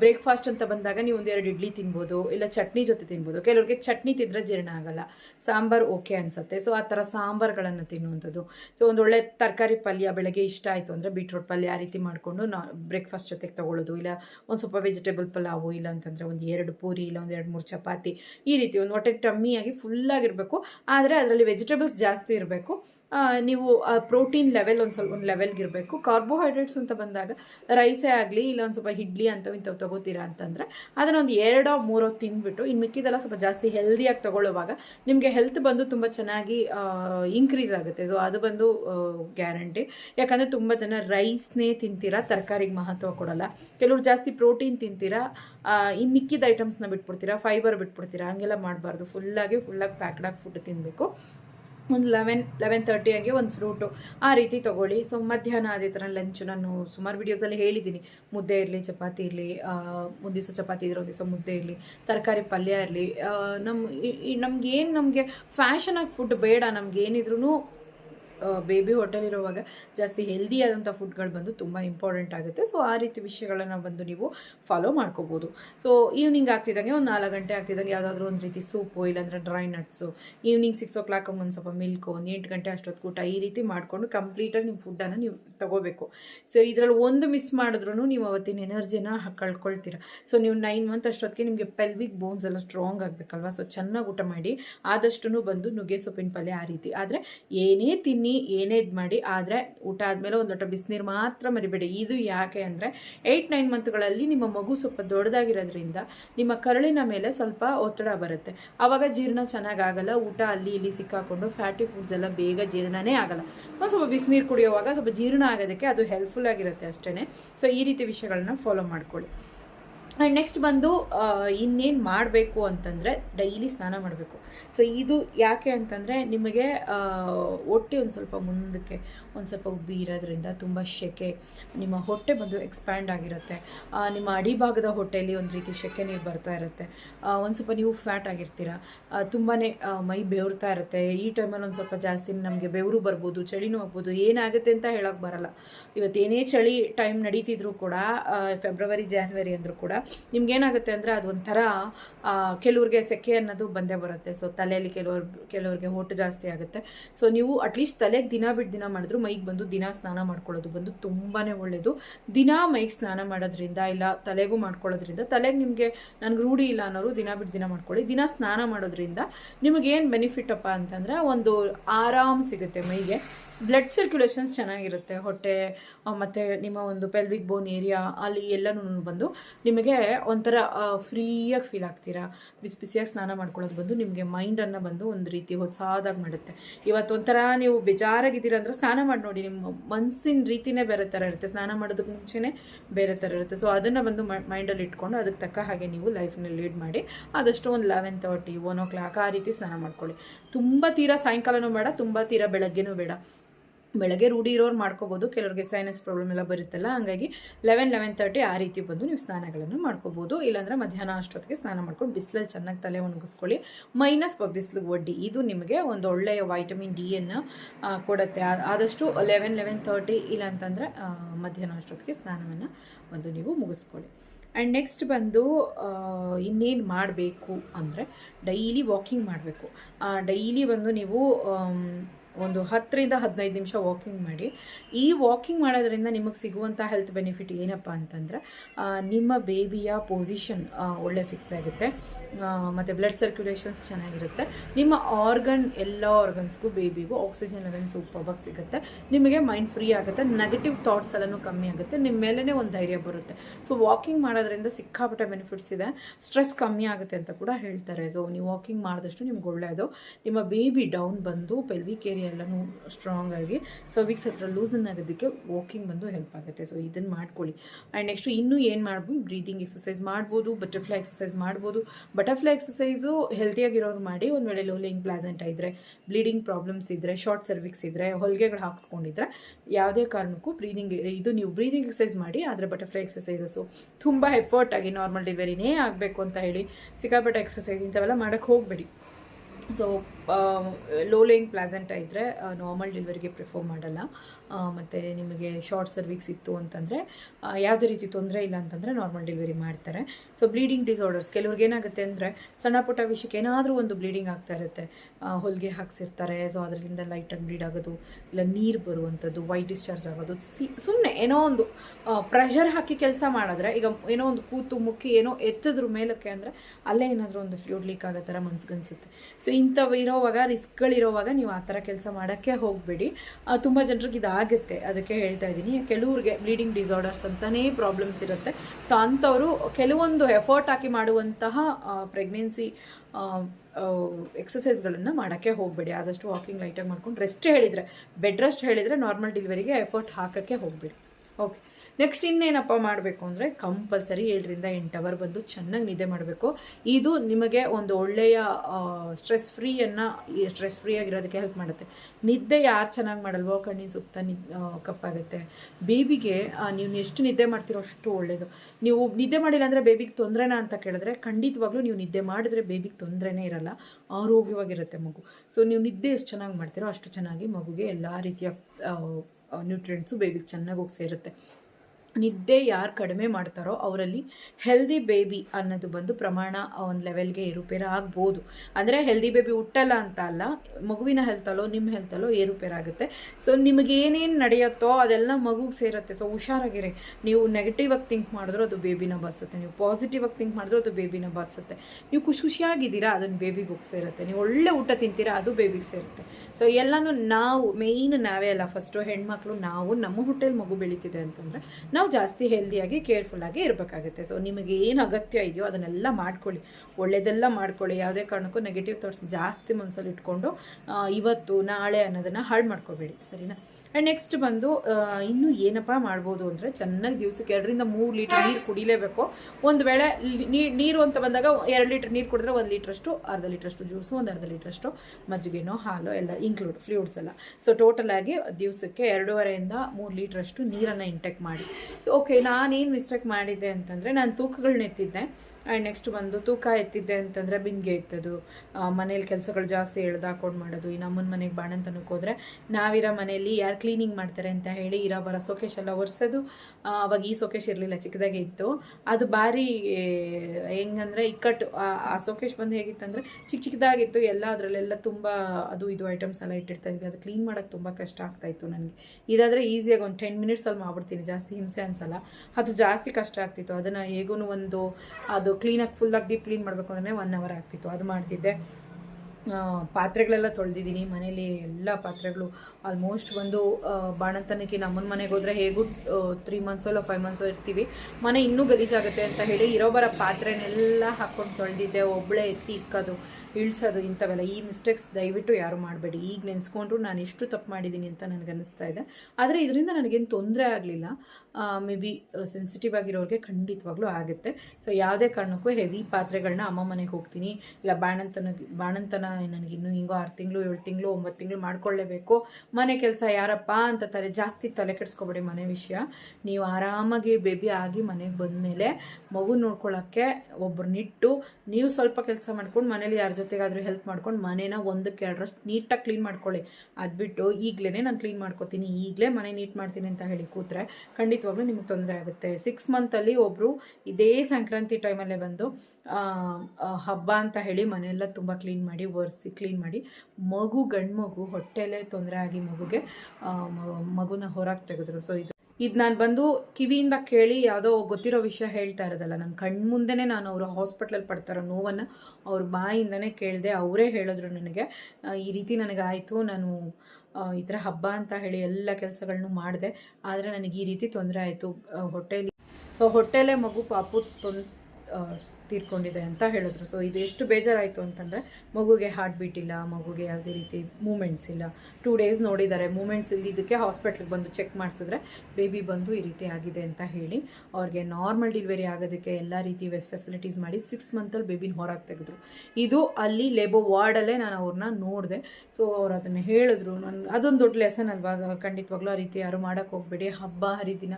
ಬ್ರೇಕ್ಫಾಸ್ಟ್ ಅಂತ ಬಂದಾಗ ನೀವು ಒಂದೆರಡು ಇಡ್ಲಿ ತಿನ್ಬೋದು, ಇಲ್ಲ ಚಟ್ನಿ ಜೊತೆ ತಿನ್ಬೋದು. ಕೆಲವ್ರಿಗೆ ಚಟ್ನಿ ತಿಂದರೆ ಜೀರ್ಣ ಆಗಲ್ಲ. ಸಾಂಬಾರು ಓಕೆ ಅನಿಸುತ್ತೆ. ಸೊ ಆ ಥರ ಸಾಂಬಾರುಗಳನ್ನು ತಿನ್ನುವಂಥದ್ದು. ಸೊ ಒಂದು ಒಳ್ಳೆ ತರಕಾರಿ ಪಲ್ಯ ಬೆಳಗ್ಗೆ ಇಷ್ಟ ಆಯಿತು ಅಂದರೆ ಬೀಟ್ರೋಟ್ ಪಲ್ಯ ಆ ರೀತಿ ಮಾಡಿಕೊಂಡು ನಾ ಬ್ರೇಕ್ಫಾಸ್ಟ್ ಜೊತೆಗೆ ತಗೊಳ್ಳೋದು. ಇಲ್ಲ ಒಂದು ಸ್ವಲ್ಪ ವೆಜಿಟೇಬಲ್ ಪಲಾವು ಇಲ್ಲ ಅಂತಂದರೆ ಒಂದು ಎರಡು ಪೂರಿ ಇಲ್ಲ ಒಂದು ಎರಡು ಮೂರು ಚಪಾತಿ. ಈ ರೀತಿ ಒಂದು ಹೊಟ್ಟೆ ಟಮ್ಮಿಯಾಗಿ ಫುಲ್ಲಾಗಿರಬೇಕು ಆದರೆ ಅದರಲ್ಲಿ ವೆಜಿಟೇಬಲ್ಸ್ ಜಾಸ್ತಿ ಇರಬೇಕು. ನೀವು ಪ್ರೋಟೀನ್ ಲೆವೆಲ್ ಒಂದು ಸ್ವಲ್ಪ, ಒಂದು ಲೆವೆಲ್ಗೆ ಇರಬೇಕು. ಕಾರ್ಬೋಹೈಡ್ರೇಟ್ಸ್ ಅಂತ ಬಂದಾಗ ರೈಸೇ ಆಗಲಿ ಇಲ್ಲ ಒಂದು ಸ್ವಲ್ಪ ಇಡ್ಲಿ ಅಂಥವು ಇಂಥವು ತಗೋತೀರಾ ಅಂತಂದರೆ ಅದನ್ನೊಂದು ಎರಡೋ, ಮೂರೋ ತಿಂದ್ಬಿಟ್ಟು ಇನ್ನು ಮಿಕ್ಕಿದೆಲ್ಲ ಸ್ವಲ್ಪ ಜಾಸ್ತಿ ಹೆಲ್ದಿಯಾಗಿ ತಗೊಳ್ಳುವಾಗ ನಿಮಗೆ ಹೆಲ್ತ್ ಬಂದು ತುಂಬ ಚೆನ್ನಾಗಿ ಇನ್ಕ್ರೀಸ್ ಆಗುತ್ತೆ. ಸೊ ಅದು ಬಂದು ಗ್ಯಾರಂಟಿ ಯಾಕಂದರೆ ತುಂಬ ಜನ ರೈಸ್ನೇ ತಿಂತೀರಾ, ತರಕಾರಿಗೆ ಮಹತ್ವ ಕೊಡಲ್ಲ. ಕೆಲವ್ರು ಜಾಸ್ತಿ ಪ್ರೋಟೀನ್ ತಿಂತೀರಾ ಇನ್ನು ಮಿಕ್ಕಿದ ಐಟಮ್ಸ್ನ ಬಿಟ್ಬಿಡ್ತೀರಾ ಫೈಬರ್ ಬಿಟ್ಬಿಡ್ತೀರಾ, ಹಂಗೆಲ್ಲ ಮಾಡಬಾರ್ದು. ಫುಲ್ಲಾಗಿ ಫುಲ್ಲಾಗಿ ಪ್ಯಾಕ್ಡಾಗಿ ಫುಡ್ ತಿನ್ನಬೇಕು ಒಂದು ಲೆವೆನ್ ಲೆವೆನ್ ತರ್ಟಿಯಾಗೆ ಒಂದು ಫ್ರೂಟು ಆ ರೀತಿ ತೊಗೊಳ್ಳಿ. ಸೊ ಮಧ್ಯಾಹ್ನ ಅದೇ ಥರ ಲಂಚ್ ನಾನು ಸುಮಾರು ವೀಡಿಯೋಸಲ್ಲಿ ಹೇಳಿದ್ದೀನಿ. ಮುದ್ದೆ ಇರಲಿ, ಚಪಾತಿ ಇರಲಿ ಒಂದು ದಿವಸ ಚಪಾತಿ ಇದ್ರೆ ಒಂದು ಮುದ್ದೆ ಇರಲಿ, ತರಕಾರಿ ಪಲ್ಯ ಇರಲಿ ನಮ್ಮ ನಮ್ಗೆ ಏನು ನಮಗೆ ಫ್ಯಾಷನಾಗಿ ಫುಡ್ ಬೇಡ ನಮ್ಗೆ ಏನಿದ್ರು ಬೇಬಿ ಹೋಟೆಲ್ ಇರುವಾಗ ಜಾಸ್ತಿ ಹೆಲ್ದಿ ಆದಂಥ ಫುಡ್ಗಳು ಬಂದು ತುಂಬ ಇಂಪಾರ್ಟೆಂಟ್ ಆಗುತ್ತೆ. ಸೊ ಆ ರೀತಿ ವಿಷಯಗಳನ್ನು ಬಂದು ನೀವು ಫಾಲೋ ಮಾಡ್ಕೋಬೋದು. ಸೊ ಈವ್ನಿಂಗ್ ಆಗ್ತಿದ್ದಂಗೆ ಒಂದು ನಾಲ್ಕು ಗಂಟೆ ಆಗ್ತಿದ್ದಂಗೆ ಯಾವುದಾದ್ರೂ ಒಂದು ರೀತಿ ಸೂಪು ಇಲ್ಲಾಂದರೆ dry nuts evening six o'clock ಒಂದು ಸ್ವಲ್ಪ ಮಿಲ್ಕು ಒಂದು ಎಂಟು ಗಂಟೆ ಅಷ್ಟೊತ್ತು ಊಟ ಈ ರೀತಿ ಮಾಡಿಕೊಂಡು ಕಂಪ್ಲೀಟಾಗಿ ನಿಮ್ಮ ಫುಡ್ಡನ್ನು ನೀವು ತಗೋಬೇಕು. ಸೊ ಇದರಲ್ಲಿ ಒಂದು ಮಿಸ್ ಮಾಡಿದ್ರೂ ನೀವು ಅವತ್ತಿನ ಎನರ್ಜಿನ ಕಳ್ಕೊಳ್ತೀರ. ಸೊ ನೀವು ನೈನ್ ಮಂತ್ ಅಷ್ಟೊತ್ತಿಗೆ ನಿಮಗೆ ಪೆಲ್ವಿಕ್ ಬೋನ್ಸ್ ಎಲ್ಲ ಸ್ಟ್ರಾಂಗ್ ಆಗಬೇಕಲ್ವಾ? ಸೊ ಚೆನ್ನಾಗಿ ಊಟ ಮಾಡಿ ಆದಷ್ಟು ಬಂದು ನುಗ್ಗೆ ಸೊಪ್ಪಿನ ಪಲ್ಯ ಆ ರೀತಿ. ಆದರೆ ಏನೇ ತಿನ್ನಿ ತಿನ್ನಿ ಏನೇ ಇದು ಮಾಡಿ. ಆದರೆ ಊಟ ಆದಮೇಲೆ ಒಂದು ಲೋಟ ಬಿಸಿನೀರು ಮಾತ್ರ ಮರಿಬೇಡಿ. ಇದು ಯಾಕೆ ಅಂದರೆ ಏಯ್ಟ್ ನೈನ್ ಮಂತ್ಗಳಲ್ಲಿ ನಿಮ್ಮ ಮಗು ಸ್ವಲ್ಪ ದೊಡ್ಡದಾಗಿರೋದ್ರಿಂದ ನಿಮ್ಮ ಕರಳಿನ ಮೇಲೆ ಸ್ವಲ್ಪ ಒತ್ತಡ ಬರುತ್ತೆ. ಆವಾಗ ಜೀರ್ಣ ಚೆನ್ನಾಗಾಗಲ್ಲ. ಊಟ ಅಲ್ಲಿ ಇಲ್ಲಿ ಸಿಕ್ಕಾಕೊಂಡು ಫ್ಯಾಟಿ ಫುಡ್ಸ್ ಎಲ್ಲ ಬೇಗ ಜೀರ್ಣನೇ ಆಗಲ್ಲ. ಒಂದು ಸ್ವಲ್ಪ ಬಿಸಿನೀರು ಕುಡಿಯೋವಾಗ ಸ್ವಲ್ಪ ಜೀರ್ಣ ಆಗೋದಕ್ಕೆ ಅದು ಹೆಲ್ಪ್ಫುಲ್ ಆಗಿರುತ್ತೆ ಅಷ್ಟೇ ಸೊ ಈ ರೀತಿ ವಿಷಯಗಳನ್ನ ಫಾಲೋ ಮಾಡ್ಕೊಳ್ಳಿ. ಆ್ಯಂಡ್ ನೆಕ್ಸ್ಟ್ ಬಂದು ಇನ್ನೇನು ಮಾಡಬೇಕು ಅಂತಂದರೆ ಡೈಲಿ ಸ್ನಾನ ಮಾಡಬೇಕು. ಸೊ ಇದು ಯಾಕೆ ಅಂತಂದರೆ ನಿಮಗೆ ಹೊಟ್ಟೆ ಒಂದು ಸ್ವಲ್ಪ ಮುಂದಕ್ಕೆ, ಒಂದು ಸ್ವಲ್ಪ ಉಬ್ಬಿ ಇರೋದ್ರಿಂದ ತುಂಬ ಶೆಕೆ, ನಿಮ್ಮ ಹೊಟ್ಟೆ ಬಂದು ಎಕ್ಸ್ಪ್ಯಾಂಡ್ ಆಗಿರುತ್ತೆ. ನಿಮ್ಮ ಅಡಿಭಾಗದ ಹೊಟ್ಟೆಯಲ್ಲಿ ಒಂದು ರೀತಿ ಶೆಕೆ ನೀರು ಬರ್ತಾ ಇರುತ್ತೆ. ಒಂದು ಸ್ವಲ್ಪ ನೀವು ಫ್ಯಾಟ್ ಆಗಿರ್ತೀರ. ತುಂಬಾ ಮೈ ಬೆವರ್ತಾ ಇರುತ್ತೆ. ಈ ಟೈಮಲ್ಲಿ ಒಂದು ಸ್ವಲ್ಪ ಜಾಸ್ತಿ ನಮಗೆ ಬೆವರು ಬರ್ಬೋದು ಚಳಿನೂ ಆಗ್ಬೋದು, ಏನಾಗುತ್ತೆ ಅಂತ ಹೇಳೋಕ್ಕೆ ಬರಲ್ಲ. ಇವತ್ತೇನೇ ಚಳಿ ಟೈಮ್ ನಡೀತಿದ್ರು ಕೂಡ ಫೆಬ್ರವರಿ ಜಾನ್ವರಿ ಅಂದರೂ ಕೂಡ ನಿಮ್ಗೇನಾಗುತ್ತೆ ಅಂದರೆ ಅದು ಒಂಥರ ಆ, ಕೆಲವ್ರಿಗೆ ಸೆಕೆ ಅನ್ನೋದು ಬಂದೇ ಬರುತ್ತೆ. ಸೊ ತಲೆಯಲ್ಲಿ ಕೆಲವರು ಕೆಲವ್ರಿಗೆ ಹೊಟ್ಟು ಜಾಸ್ತಿ ಆಗುತ್ತೆ. ಸೊ ನೀವು ಅಟ್ಲೀಸ್ಟ್ ತಲೆಗೆ ದಿನ ಬಿಟ್ಟು ದಿನ ಮಾಡಿದ್ರು ಮೈಗೆ ಬಂದು ದಿನ ಸ್ನಾನ ಮಾಡ್ಕೊಳ್ಳೋದು ಬಂದು ತುಂಬಾ ಒಳ್ಳೆಯದು ದಿನ ಮೈಗೆ ಸ್ನಾನ ಮಾಡೋದ್ರಿಂದ ಇಲ್ಲ ತಲೆಗೂ ಮಾಡ್ಕೊಳ್ಳೋದ್ರಿಂದ ತಲೆಗೆ ನಿಮಗೆ ನನಗೆ ರೂಢಿ ಇಲ್ಲ ಅನ್ನೋರು ದಿನ ಬಿಟ್ಟು ದಿನ ಮಾಡ್ಕೊಳ್ಳಿ. ದಿನ ಸ್ನಾನ ಮಾಡೋದ್ರಿಂದ ನಿಮಗೇನು ಬೆನಿಫಿಟ್ ಅಪ್ಪ ಅಂತಂದರೆ ಒಂದು ಆರಾಮ್ ಸಿಗುತ್ತೆ ಮೈಗೆ. ಬ್ಲಡ್ ಸರ್ಕ್ಯುಲೇಷನ್ಸ್ ಚೆನ್ನಾಗಿರುತ್ತೆ. ಹೊಟ್ಟೆ ಮತ್ತು ನಿಮ್ಮ ಒಂದು ಪೆಲ್ವಿಕ್ ಬೋನ್ ಏರಿಯಾ ಅಲ್ಲಿ ಎಲ್ಲನೂ ಬಂದು ನಿಮಗೆ ಒಂಥರ ಫ್ರೀಯಾಗಿ ಫೀಲ್ ಆಗ್ತೀರಾ. ಬಿಸಿ ಬಿಸಿಯಾಗಿ ಸ್ನಾನ ಮಾಡ್ಕೊಳ್ಳೋದು ಬಂದು ನಿಮಗೆ ಮೈಂಡನ್ನು ಬಂದು ಒಂದು ರೀತಿ ಹೊಸಾದಾಗಿ ಮಾಡುತ್ತೆ. ಇವತ್ತು ಒಂಥರ ನೀವು ಬೇಜಾರಾಗಿದ್ದೀರ ಅಂದರೆ ಸ್ನಾನ ಮಾಡಿ ನೋಡಿ, ನಿಮ್ಮ ಮನಸ್ಸಿನ ರೀತಿನೇ ಬೇರೆ ಥರ ಇರುತ್ತೆ. ಸ್ನಾನ ಮಾಡೋದಕ್ಕೆ ಮುಂಚೆನೇ ಬೇರೆ ಥರ ಇರುತ್ತೆ. ಸೊ ಅದನ್ನು ಬಂದು ಮೈಂಡಲ್ಲಿ ಇಟ್ಕೊಂಡು ಅದಕ್ಕೆ ತಕ್ಕ ಹಾಗೆ ನೀವು ಲೈಫ್ನ ಲೀಡ್ ಮಾಡಿ ಆದಷ್ಟು ಒಂದು eleven thirty one o'clock ಆ ರೀತಿ ಸ್ನಾನ ಮಾಡ್ಕೊಳ್ಳಿ. ತುಂಬ ತೀರಾ ಸಾಯಂಕಾಲನೂ ಬೇಡ, ತುಂಬ ತೀರಾ ಬೆಳಗ್ಗೆನೂ ಬೇಡ. ಬೆಳಗ್ಗೆ ರೂಢಿ ಇರೋರು ಮಾಡ್ಕೋಬೋದು. ಕೆಲವ್ರಿಗೆ ಸೈನಸ್ ಪ್ರಾಬ್ಲಮ್ ಎಲ್ಲ ಬರುತ್ತಲ್ಲ, ಹಂಗಾಗಿ ಲೆವೆನ್ ಲೆವೆನ್ ತರ್ಟಿ ಆ ರೀತಿ ಬಂದು ನೀವು ಸ್ನಾನಗಳನ್ನು ಮಾಡ್ಕೋಬೋದು. ಇಲ್ಲಾಂದರೆ ಮಧ್ಯಾಹ್ನ ಅಷ್ಟೊತ್ತಿಗೆ ಸ್ನಾನ ಮಾಡ್ಕೊಂಡು ಬಿಸಿಲಲ್ಲಿ ಚೆನ್ನಾಗಿ ತಲೆ ಒಣಗಿಸ್ಕೊಳ್ಳಿ. ಮೈನಸ್ ಬಿಸಿಲಿಗೆ ಒಡ್ಡಿ, ಇದು ನಿಮಗೆ ಒಂದು ಒಳ್ಳೆಯ ವೈಟಮಿನ್ ಡಿಯನ್ನು ಕೊಡುತ್ತೆ. ಆದಷ್ಟು ಲೆವೆನ್ ಲೆವೆನ್ ತರ್ಟಿ ಇಲ್ಲ ಅಂತಂದ್ರೆ ಮಧ್ಯಾಹ್ನ ಅಷ್ಟೊತ್ತಿಗೆ ಸ್ನಾನವನ್ನು ಒಂದು ನೀವು ಮುಗಿಸ್ಕೊಳ್ಳಿ. ಆ್ಯಂಡ್ ನೆಕ್ಸ್ಟ್ ಬಂದು ಇನ್ನೇನು ಮಾಡಬೇಕು ಅಂದರೆ ಡೈಲಿ ವಾಕಿಂಗ್ ಮಾಡಬೇಕು. ಡೈಲಿ ಬಂದು ನೀವು ಒಂದು ಹತ್ತರಿಂದ ಹದಿನೈದು ನಿಮಿಷ ವಾಕಿಂಗ್ ಮಾಡಿ. ಈ ವಾಕಿಂಗ್ ಮಾಡೋದ್ರಿಂದ ನಿಮಗೆ ಸಿಗುವಂಥ ಹೆಲ್ತ್ ಬೆನಿಫಿಟ್ ಏನಪ್ಪ ಅಂತಂದರೆ ನಿಮ್ಮ ಬೇಬಿಯ ಪೊಸಿಷನ್ ಒಳ್ಳೆ ಫಿಕ್ಸ್ ಆಗುತ್ತೆ. ಮತ್ತು ಬ್ಲಡ್ ಸರ್ಕ್ಯುಲೇಷನ್ಸ್ ಚೆನ್ನಾಗಿರುತ್ತೆ. ನಿಮ್ಮ ಆರ್ಗನ್ ಎಲ್ಲ ಆರ್ಗನ್ಸ್ಗೂ ಬೇಬಿಗೂ ಆಕ್ಸಿಜನ್ ಲೆವೆಲ್ ಸೂಪರ್ವಾಗಿ ಸಿಗುತ್ತೆ. ನಿಮಗೆ ಮೈಂಡ್ ಫ್ರೀ ಆಗುತ್ತೆ. ನೆಗೆಟಿವ್ ಥಾಟ್ಸ್ ಎಲ್ಲನೂ ಕಮ್ಮಿ ಆಗುತ್ತೆ. ನಿಮ್ಮ ಮೇಲೇ ಒಂದು ಧೈರ್ಯ ಬರುತ್ತೆ. ಸೊ ವಾಕಿಂಗ್ ಮಾಡೋದ್ರಿಂದ ಸಿಕ್ಕಾಪಟ್ಟೆ ಬೆನಿಫಿಟ್ಸ್ ಇದೆ. ಸ್ಟ್ರೆಸ್ ಕಮ್ಮಿ ಆಗುತ್ತೆ ಅಂತ ಕೂಡ ಹೇಳ್ತಾರೆ. ಸೊ ನೀವು ವಾಕಿಂಗ್ ಮಾಡಿದಷ್ಟು ನಿಮ್ಗೆ ಒಳ್ಳೆಯದು ನಿಮ್ಮ ಬೇಬಿ ಡೌನ್ ಬಂದು ಪೆಲ್ವಿಕ್ ಏರಿಯಾ ಎಲ್ಲನೂ ಸ್ಟ್ರಾಂಗ್ ಆಗಿ. ಸರ್ವಿಕ್ಸ್ ಹತ್ರ ಲೂಸನ್ ಆಗೋದಕ್ಕೆ ವಾಕಿಂಗ್ ಬಂದು ಹೆಲ್ಪ್ ಆಗುತ್ತೆ. ಸೊ ಇದನ್ನು ಮಾಡ್ಕೊಳ್ಳಿ. ಆ್ಯಂಡ್ ನೆಕ್ಸ್ಟು ಇನ್ನೂ ಏನು ಮಾಡ್ಬೋದು ಬ್ರೀದಿಂಗ್ ಎಕ್ಸಸೈಸ್ ಮಾಡ್ಬೋದು ಬಟರ್ಫ್ಲೈ ಎಕ್ಸಸೈಸ್ ಮಾಡ್ಬೋದು. ಬಟರ್ಫ್ಲೈ ಎಕ್ಸಸೈಸು ಹೆಲ್ತಿಯಾಗಿರೋರು ಮಾಡಿ ಒಂದು ವೇಳೆ ಲೋಲಿಂಗ್ ಪ್ಲಾಸೆಂಟ್ ಇದ್ದರೆ ಬ್ಲೀಡಿಂಗ್ ಪ್ರಾಬ್ಲಮ್ಸ್ ಇದ್ದರೆ ಶಾರ್ಟ್ ಸರ್ವಿಕ್ಸ್ ಇದ್ದರೆ ಹೊಲಿಗೆಗಳು ಹಾಕ್ಸ್ಕೊಂಡಿದ್ರೆ, ಯಾವುದೇ ಕಾರಣಕ್ಕೂ ಬ್ರೀದಿಂಗ್ ಇದು ನೀವು ಬ್ರೀದಿಂಗ್ ಎಕ್ಸಸೈಸ್ ಮಾಡಿ, ಆದರೆ ಬಟರ್ಫ್ಲೈ ಎಕ್ಸಸೈಸಸ್ಸು ತುಂಬ ಎಫರ್ಟ್ ಆಗಿ ನಾರ್ಮಲ್ ಡೆಲಿವರಿನೇ ಆಗಬೇಕು ಅಂತ ಹೇಳಿ ಸಿಕ್ಕಾಪಟ್ಟೆ ಎಕ್ಸಸೈಸ್ ಇಂಥವೆಲ್ಲ ಮಾಡೋಕ್ಕೆ ಹೋಗಬೇಡಿ. ಸೊ ಲೋ ಲೇಯಿಂಗ್ ಪ್ಲಾಸೆಂಟ ಇದ್ದರೆ ನಾರ್ಮಲ್ ಡೆಲಿವರಿಗೆ ಪ್ರಿಫರ್ ಮಾಡಲ್ಲ. ಮತ್ತು ನಿಮಗೆ ಶಾರ್ಟ್ ಸರ್ವಿಕ್ಸ್ ಇತ್ತು ಅಂತಂದರೆ ಯಾವುದೇ ರೀತಿ ತೊಂದರೆ ಇಲ್ಲ ಅಂತಂದರೆ ನಾರ್ಮಲ್ ಡೆಲಿವರಿ ಮಾಡ್ತಾರೆ. ಸೊ ಬ್ಲೀಡಿಂಗ್ ಡಿಸಾರ್ಡರ್ಸ್ ಕೆಲವ್ರಿಗೆ ಏನಾಗುತ್ತೆ ಅಂದರೆ ಸಣ್ಣ ಪುಟ್ಟ ವಿಷಯಕ್ಕೆ ಏನಾದರೂ ಒಂದು ಬ್ಲೀಡಿಂಗ್ ಆಗ್ತಾ ಇರುತ್ತೆ. ಆ, ಹೊಲಿಗೆ ಹಾಕ್ಸಿರ್ತಾರೆ ಸೊ ಅದರಿಂದ ಲೈಟಾಗಿ ಬ್ಲೀಡ್ ಆಗೋದು ಇಲ್ಲ ನೀರು ಬರುವಂಥದ್ದು ವೈಟ್ ಡಿಸ್ಚಾರ್ಜ್ ಆಗೋದು ಸಿ ಸುಮ್ಮನೆ ಏನೋ ಒಂದು ಪ್ರೆಷರ್ ಹಾಕಿ ಕೆಲಸ ಮಾಡಿದ್ರೆ ಈಗ ಏನೋ ಒಂದು ಕೂತು ಮುಕ್ಕಿ ಏನೋ ಎತ್ತಿದ್ರ ಮೇಲಕ್ಕೆ ಅಂದರೆ ಅಲ್ಲೇ ಏನಾದರೂ ಒಂದು ಫ್ಲೂಡ್ ಲೀಕ್ ಆಗೋ ಥರ ಮನ್ಸ್ಗನ್ಸುತ್ತೆ. ಸೊ ಇಂಥವು ಇರೋವಾಗ, ರಿಸ್ಕ್ಗಳಿರೋವಾಗ ನೀವು ಆ ಥರ ಕೆಲಸ ಮಾಡೋಕ್ಕೆ ಹೋಗಬೇಡಿ. ತುಂಬ ಜನರಿಗೆ ಇದಾಗುತ್ತೆ, ಅದಕ್ಕೆ ಹೇಳ್ತಾ ಇದ್ದೀನಿ. ಕೆಲವ್ರಿಗೆ ಬ್ಲೀಡಿಂಗ್ ಡಿಸಾರ್ಡರ್ಸ್ ಅಂತಲೇ ಪ್ರಾಬ್ಲಮ್ಸ್ ಇರುತ್ತೆ. ಸೊ, ಅಂಥವರು ಕೆಲವೊಂದು ಎಫರ್ಟ್ ಹಾಕಿ ಮಾಡುವಂತಹ ಪ್ರೆಗ್ನೆನ್ಸಿ ಎಕ್ಸಸೈಸ್ಗಳನ್ನು ಮಾಡೋಕ್ಕೆ ಹೋಗಬೇಡಿ. ಆದಷ್ಟು ವಾಕಿಂಗ್ ಲೈಟಾಗಿ ಮಾಡ್ಕೊಂಡು, ರೆಸ್ಟ್ ಹೇಳಿದರೆ, ಬೆಡ್ ರೆಸ್ಟ್ ಹೇಳಿದರೆ ನಾರ್ಮಲ್ ಡೆಲಿವರಿಗೆ ಎಫರ್ಟ್ ಹಾಕೋಕ್ಕೆ ಹೋಗಬೇಡಿ. ಓಕೆ. ನೆಕ್ಸ್ಟ್ ಇನ್ನೇನಪ್ಪ ಮಾಡಬೇಕು ಅಂದರೆ ಕಂಪಲ್ಸರಿ ಏಳರಿಂದ ಎಂಟು ಅವರ್ ಬಂದು ಚೆನ್ನಾಗಿ ನಿದ್ದೆ ಮಾಡಬೇಕು. ಇದು ನಿಮಗೆ ಒಂದು ಒಳ್ಳೆಯ ಸ್ಟ್ರೆಸ್ ಫ್ರೀಯನ್ನು ಸ್ಟ್ರೆಸ್ ಫ್ರೀ ಆಗಿರೋದಕ್ಕೆ ಹೆಲ್ಪ್ ಮಾಡುತ್ತೆ. ನಿದ್ದೆ ಯಾರು ಚೆನ್ನಾಗಿ ಮಾಡಲ್ವೋ ಕಣ್ಣಿನ ಸುತ್ತ ನಿದ್ ಕಪ್ಪಾಗುತ್ತೆ. ಬೇಬಿಗೆ ನೀವು ಎಷ್ಟು ನಿದ್ದೆ ಮಾಡ್ತೀರೋ ಅಷ್ಟು ಒಳ್ಳೆಯದು ನೀವು ನಿದ್ದೆ ಮಾಡಿಲ್ಲ ಅಂದರೆ ಬೇಬಿಗೆ ತೊಂದರೆನಾ ಅಂತ ಕೇಳಿದ್ರೆ ಖಂಡಿತವಾಗ್ಲೂ ನೀವು ನಿದ್ದೆ ಮಾಡಿದ್ರೆ ಬೇಬಿಗೆ ತೊಂದರೆನೇ ಇರಲ್ಲ. ಆರೋಗ್ಯವಾಗಿರುತ್ತೆ ಮಗು. ಸೊ ನೀವು ನಿದ್ದೆ ಎಷ್ಟು ಚೆನ್ನಾಗಿ ಮಾಡ್ತೀರೋ ಅಷ್ಟು ಚೆನ್ನಾಗಿ ಮಗುಗೆ ಎಲ್ಲ ರೀತಿಯ ನ್ಯೂಟ್ರಿಯೆಂಟ್ಸು ಬೇಬಿಗೆ ಚೆನ್ನಾಗಿ ಹೋಗಿ ಸೇರುತ್ತೆ. ನಿದ್ದೆ ಯಾರು ಕಡಿಮೆ ಮಾಡ್ತಾರೋ ಅವರಲ್ಲಿ ಹೆಲ್ದಿ ಬೇಬಿ ಅನ್ನೋದು ಬಂದು ಪ್ರಮಾಣ ಒಂದು ಲೆವೆಲ್ಗೆ ಏರುಪೇರು ಆಗ್ಬೋದು. ಅಂದರೆ ಹೆಲ್ದಿ ಬೇಬಿ ಹುಟ್ಟಲ್ಲ ಅಂತ ಅಲ್ಲ, ಮಗುವಿನ ಹೆಲ್ತಲ್ಲೋ ನಿಮ್ಮ ಹೆಲ್ತಲ್ಲೋ ಏರುಪೇರಾಗುತ್ತೆ ಸೊ ನಿಮಗೆ ಏನೇನು ನಡೆಯುತ್ತೋ ಅದೆಲ್ಲ ಮಗುಗೆ ಸೇರುತ್ತೆ. ಸೊ ಹುಷಾರಾಗಿರಿ. ನೀವು ನೆಗೆಟಿವ್ ಆಗಿ ಥಿಂಕ್ ಮಾಡಿದ್ರೂ ಅದು ಬೇಬಿನ ಬಾರಿಸುತ್ತೆ ನೀವು ಪಾಸಿಟಿವ್ ಆಗಿ ಥಿಂಕ್ ಮಾಡಿದ್ರೂ ಅದು ಬೇಬಿನ ಬಾರಿಸುತ್ತೆ ನೀವು ಖುಷಿ ಖುಷಿಯಾಗಿದ್ದೀರಾ ಅದನ್ನು ಬೇಬಿಗೆ ಹೋಗಿ ಸೇರುತ್ತೆ. ನೀವು ಒಳ್ಳೆ ಊಟ ತಿಂತೀರಾ, ಅದು ಬೇಬಿಗೆ ಸೇರುತ್ತೆ. ಸೊ ಎಲ್ಲನೂ ನಾವು ಮೇಯ್ನ್ ನಾವೇ ಅಲ್ಲ ಫಸ್ಟು ಹೆಣ್ಮಕ್ಳು ನಾವು, ನಮ್ಮ ಹುಟ್ಟೆಲ್ ಮಗು ಬೆಳೀತಿದೆ ಅಂತಂದರೆ, ನಾವು ಜಾಸ್ತಿ ಹೆಲ್ದಿಯಾಗಿ ಕೇರ್ಫುಲ್ಲಾಗಿ ಇರಬೇಕಾಗುತ್ತೆ. ಸೊ ನಿಮಗೆ ಏನು ಅಗತ್ಯ ಇದೆಯೋ ಅದನ್ನೆಲ್ಲ ಮಾಡ್ಕೊಳ್ಳಿ. ಒಳ್ಳೆಯದೆಲ್ಲ ಮಾಡ್ಕೊಳ್ಳಿ. ಯಾವುದೇ ಕಾರಣಕ್ಕೂ ನೆಗೆಟಿವ್ ಥಾಟ್ಸ್ ಜಾಸ್ತಿ ಮನಸ್ಸಲ್ಲಿ ಇಟ್ಕೊಂಡು ಇವತ್ತು, ನಾಳೆ ಅನ್ನೋದನ್ನು ಹಾಳು ಮಾಡ್ಕೋಬೇಡಿ. ಸರಿನಾ? ಆ್ಯಂಡ್ ನೆಕ್ಸ್ಟ್ ಬಂದು ಇನ್ನೂ ಏನಪ್ಪ ಮಾಡ್ಬೋದು ಅಂದರೆ ಚೆನ್ನಾಗಿ ದಿವಸಕ್ಕೆ ಎರಡರಿಂದ ಮೂರು ಲೀಟ್ರ್ ನೀರು ಕುಡಿಲೇಬೇಕು. ಒಂದು ವೇಳೆ ನೀರು ಅಂತ ಬಂದಾಗ ಎರಡು ಲೀಟ್ರ್ ನೀರು ಕುಡಿದ್ರೆ ಒಂದು ಲೀಟ್ರಷ್ಟು, ಅರ್ಧ ಲೀಟ್ರಷ್ಟು ಜ್ಯೂಸು, ಒಂದು ಅರ್ಧ ಲೀಟ್ರಷ್ಟು ಮಜ್ಜಿಗೆನೋ, ಹಾಲು, ಎಲ್ಲ ಇನ್ಕ್ಲೂಡ್ ಫ್ಲೂಯಿಡ್ಸ್ ಎಲ್ಲ. ಸೊ ಟೋಟಲ್ ಆಗಿ ದಿವಸಕ್ಕೆ ಎರಡೂವರೆಯಿಂದ ಮೂರು ಲೀಟ್ರಷ್ಟು ನೀರನ್ನು ಇಂಟೆಕ್ ಮಾಡಿ. ಓಕೆ ನಾನೇನು ಮಿಸ್ಟೇಕ್ ಮಾಡಿದ್ದೆ ಅಂತಂದರೆ, ನಾನು ತೂಕಗಳನ್ನ ಎತ್ತಿದ್ದೆ ಆ್ಯಂಡ್ ನೆಕ್ಸ್ಟ್ ಬಂದು ತೂಕ ಎತ್ತಿದ್ದೆ ಅಂತಂದರೆ ಬಿಂದಿಗೆ ಎತ್ತದು. ಮನೇಲಿ ಕೆಲಸಗಳು ಜಾಸ್ತಿ ಎಳ್ದಾಕೊಂಡು ಮಾಡೋದು. ಇನ್ನು ಅಮ್ಮನ ಮನೆಗೆ ಬಾಣಂತನಕ್ಕೆ ಹೋದರೆ ನಾವಿರೋ ಮನೆಯಲ್ಲಿ ಯಾರು ಕ್ಲೀನಿಂಗ್ ಮಾಡ್ತಾರೆ ಅಂತ ಹೇಳಿ ಇರೋ ಬರೋ ಸೊಕೇಶ್ ಎಲ್ಲ ಒರೆಸೋದು ಅವಾಗ ಈ ಸೊಕೇಶ್ ಇರಲಿಲ್ಲ, ಚಿಕ್ಕದಾಗೆ ಇತ್ತು. ಅದು ಭಾರಿ ಹೆಂಗಂದರೆ ಇಕ್ಕಟ್ಟು, ಆ- ಸೊಕೇಶ್ ಬಂದು ಹೇಗಿತ್ತಂದರೆ ಚಿಕ್ಕ ಚಿಕ್ಕದಾಗಿತ್ತು ಎಲ್ಲ ಅದರಲ್ಲೆಲ್ಲ ತುಂಬ ಅದು ಇದು ಐಟಮ್ಸ್ ಎಲ್ಲ ಇಟ್ಟಿರ್ತಾ ಇದ್ವಿ. ಅದು ಕ್ಲೀನ್ ಮಾಡೋಕ್ಕೆ ತುಂಬ ಕಷ್ಟ ಆಗ್ತಾಯಿತ್ತು ನನಗೆ. ಇದಾದರೆ ಈಸಿಯಾಗಿ ಒಂದು ಟೆನ್ ಮಿನಿಟ್ಸಲ್ಲಿ ಮಾಡ್ಬಿಡ್ತೀನಿ. ಜಾಸ್ತಿ ಹಿಂಸೆ ಅನ್ಸಲ್ಲ. ಅದು ಜಾಸ್ತಿ ಕಷ್ಟ ಆಗ್ತಿತ್ತು. ಅದನ್ನು ಹೇಗೂ ಒಂದು, ಅದು ಕ್ಲೀನಾಗಿ ಫುಲ್ಲಾಗಿ ಡೀಪ್ ಕ್ಲೀನ್ ಮಾಡಬೇಕು ಅಂದರೆ ಒನ್ ಅವರ್ ಆಗ್ತಿತ್ತು. ಅದು ಮಾಡ್ತಿದ್ದೆ. ಪಾತ್ರೆಗಳೆಲ್ಲ ತೊಳೆದಿದ್ದೀನಿ. ಮನೇಲಿ ಎಲ್ಲ ಪಾತ್ರೆಗಳು ಆಲ್ಮೋಸ್ಟ್ ಒಂದು ಬಾಣಂತನಕ್ಕೆ ನಮ್ಮನ ಮನೆಗೆ ಹೋದರೆ ಹೇಗೂ ತ್ರೀ ಮಂತ್ಸೋ ಇಲ್ಲ ಫೈವ್ ಮಂತ್ಸೋ ಇರ್ತೀವಿ. ಮನೆ ಇನ್ನೂ ಗಲೀಜಾಗುತ್ತೆ ಅಂತ ಹೇಳಿ ಇರೋ ಬರೋ ಪಾತ್ರೆನೆಲ್ಲ ಹಾಕ್ಕೊಂಡು ತೊಳೆದಿದ್ದೆ. ಒಬ್ಬಳೇ ಎತ್ತಿ ಇಕ್ಕೋದು. ಇಳಿಸೋದು ಇಂಥವೆಲ್ಲ. ಈ ಮಿಸ್ಟೇಕ್ಸ್ ದಯವಿಟ್ಟು ಯಾರು ಮಾಡಬೇಡಿ. ಈಗ ನೆನೆಸ್ಕೊಂಡ್ರು ನಾನು ಎಷ್ಟು ತಪ್ಪು ಮಾಡಿದ್ದೀನಿ ಅಂತ ನನಗೆ ಅನ್ನಿಸ್ತಾ ಇದೆ. ಆದರೆ ಇದರಿಂದ ನನಗೇನು ತೊಂದರೆ ಆಗಲಿಲ್ಲ. ಮೇ ಬಿ ಸೆನ್ಸಿಟಿವ್ ಆಗಿರೋರಿಗೆ ಖಂಡಿತವಾಗ್ಲೂ ಆಗುತ್ತೆ. ಸೊ ಯಾವುದೇ ಕಾರಣಕ್ಕೂ ಹೆವಿ ಪಾತ್ರೆಗಳನ್ನ ಅಮ್ಮ ಮನೆಗೆ ಹೋಗ್ತೀನಿ. ಇಲ್ಲ, ಬಾಣಂತನ ಬಾಣಂತನ ನನಗೆ ಇನ್ನೂ ಹಿಂಗೋ ಆರು ತಿಂಗಳು, ಏಳು ತಿಂಗಳು, ಒಂಬತ್ತು ತಿಂಗಳು ಮಾಡ್ಕೊಳ್ಳೇಬೇಕು ಮನೆ ಕೆಲಸ ಯಾರಪ್ಪ ಅಂತ ತಲೆ, ಜಾಸ್ತಿ ತಲೆ ಕೆಡಿಸ್ಕೊಬೇಡಿ ಮನೆ ವಿಷಯ. ನೀವು ಆರಾಮಾಗಿ ಬೇಬಿ ಆಗಿ ಮನೆಗೆ ಬಂದಮೇಲೆ ಮಗು ನೋಡ್ಕೊಳ್ಳೋಕ್ಕೆ ಒಬ್ರನ್ನಿಟ್ಟು ನೀವು ಸ್ವಲ್ಪ ಕೆಲಸ ಮಾಡ್ಕೊಂಡು ಮನೇಲಿ ಯಾರ ಜೊತೆಗಾದರೂ ಹೆಲ್ಪ್ ಮಾಡ್ಕೊಂಡು ಮನೇನ ಒಂದಕ್ಕೆ ಎರಡರಷ್ಟು ನೀಟಾಗಿ ಕ್ಲೀನ್ ಮಾಡ್ಕೊಳ್ಳಿ. ಅದು ಬಿಟ್ಟು ಈಗಲೇ ನಾನು ಕ್ಲೀನ್ ಮಾಡ್ಕೋತೀನಿ. ಈಗಲೇ ಮನೆ ನೀಟ್ ಮಾಡ್ತೀನಿ ಅಂತ ಹೇಳಿ ಕೂತ್ರೆ ಖಂಡಿತವಾಗ್ಲೂ ನಿಮಗೆ ತೊಂದರೆ ಆಗುತ್ತೆ. ಸಿಕ್ಸ್ ಮಂತಲ್ಲಿ ಒಬ್ಬರು ಇದೇ ಸಂಕ್ರಾಂತಿ ಟೈಮಲ್ಲೇ ಬಂದು ಹಬ್ಬ ಅಂತ ಹೇಳಿ ಮನೆಯೆಲ್ಲ ತುಂಬ ಕ್ಲೀನ್ ಮಾಡಿ, ಒರೆಸಿ ಕ್ಲೀನ್ ಮಾಡಿ, ಮಗು ಗಂಡು ಮಗು ಹೊಟ್ಟೆಲೇ ತೊಂದರೆ ಆಗಿ ಮಗುಗೆ ಮಗುನ ಹೊರಗೆ ತೆಗೆದ್ರು. ಸೊ ಇದು ಇದು ನಾನು ಬಂದು ಕಿವಿಯಿಂದ ಕೇಳಿ ಯಾವುದೋ ಗೊತ್ತಿರೋ ವಿಷಯ ಹೇಳ್ತಾ ಇರೋದಲ್ಲ. ನನ್ನ ಕಣ್ಮುಂದೆನೇ ನಾನು ಅವರು ಹಾಸ್ಪಿಟ್ಲಲ್ಲಿ ಪಡ್ತಾರೋ ನೋವನ್ನು ಅವ್ರ ಬಾಯಿಂದನೇ ಕೇಳಿದೆ ಅವರೇ ಹೇಳಿದ್ರು ನನಗೆ ಈ ರೀತಿ ನನಗಾಯಿತು ನಾನು ಈ ಥರ ಹಬ್ಬ ಅಂತ ಹೇಳಿ ಎಲ್ಲ ಕೆಲಸಗಳನ್ನು ಮಾಡಿದೆ ಆದರೆ ನನಗೆ ಈ ರೀತಿ ತೊಂದರೆ ಆಯಿತು ಹೊಟ್ಟೆಲಿ ಸೊ ಹೊಟ್ಟೆಲೇ ಮಗು ಪಾಪು ಆ, ತೀರ್ಕೊಂಡಿದೆ ಅಂತ ಹೇಳಿದ್ರು. ಸೊ ಇದು ಎಷ್ಟು ಬೇಜಾರಾಯಿತು ಅಂತಂದರೆ, ಮಗುಗೆ ಹಾರ್ಟ್ ಬೀಟ್ ಇಲ್ಲ, ಮಗುಗೆ ಯಾವುದೇ ರೀತಿ ಮೂಮೆಂಟ್ಸ್ ಇಲ್ಲ. ಟೂ ಡೇಸ್ ನೋಡಿದ್ದಾರೆ ಮೂಮೆಂಟ್ಸ್ ಇಲ್ಲದಿದ್ದಕ್ಕೆ ಹಾಸ್ಪಿಟ್ಲಿಗೆ ಬಂದು ಚೆಕ್ ಮಾಡಿಸಿದ್ರೆ ಬೇಬಿ ಬಂದು ಈ ರೀತಿ ಆಗಿದೆ ಅಂತ ಹೇಳಿ, ಅವ್ರಿಗೆ ನಾರ್ಮಲ್ ಡೆಲಿವರಿ ಆಗೋದಕ್ಕೆ ಎಲ್ಲ ರೀತಿ ಫೆಸಿಲಿಟೀಸ್ ಮಾಡಿ ಸಿಕ್ಸ್ ಮಂತಲ್ಲಿ ಬೇಬಿನ ಹೊರಗೆ ತೆಗೆದ್ರು. ಇದು ಅಲ್ಲಿ ಲೇಬೋ ವಾರ್ಡಲ್ಲೇ ನಾನು ಅವ್ರನ್ನ ನೋಡಿದೆ. ಸೊ ಅವ್ರು ಅದನ್ನು ಹೇಳಿದ್ರು. ನಾನು ಅದೊಂದು ದೊಡ್ಡ ಲೆಸನ್ ಅಲ್ವಾ? ಖಂಡಿತವಾಗ್ಲೂ ಆ ರೀತಿ ಯಾರು ಮಾಡೋಕ್ಕೆ ಹೋಗಬೇಡಿ. ಹಬ್ಬ ಹರಿದಿನ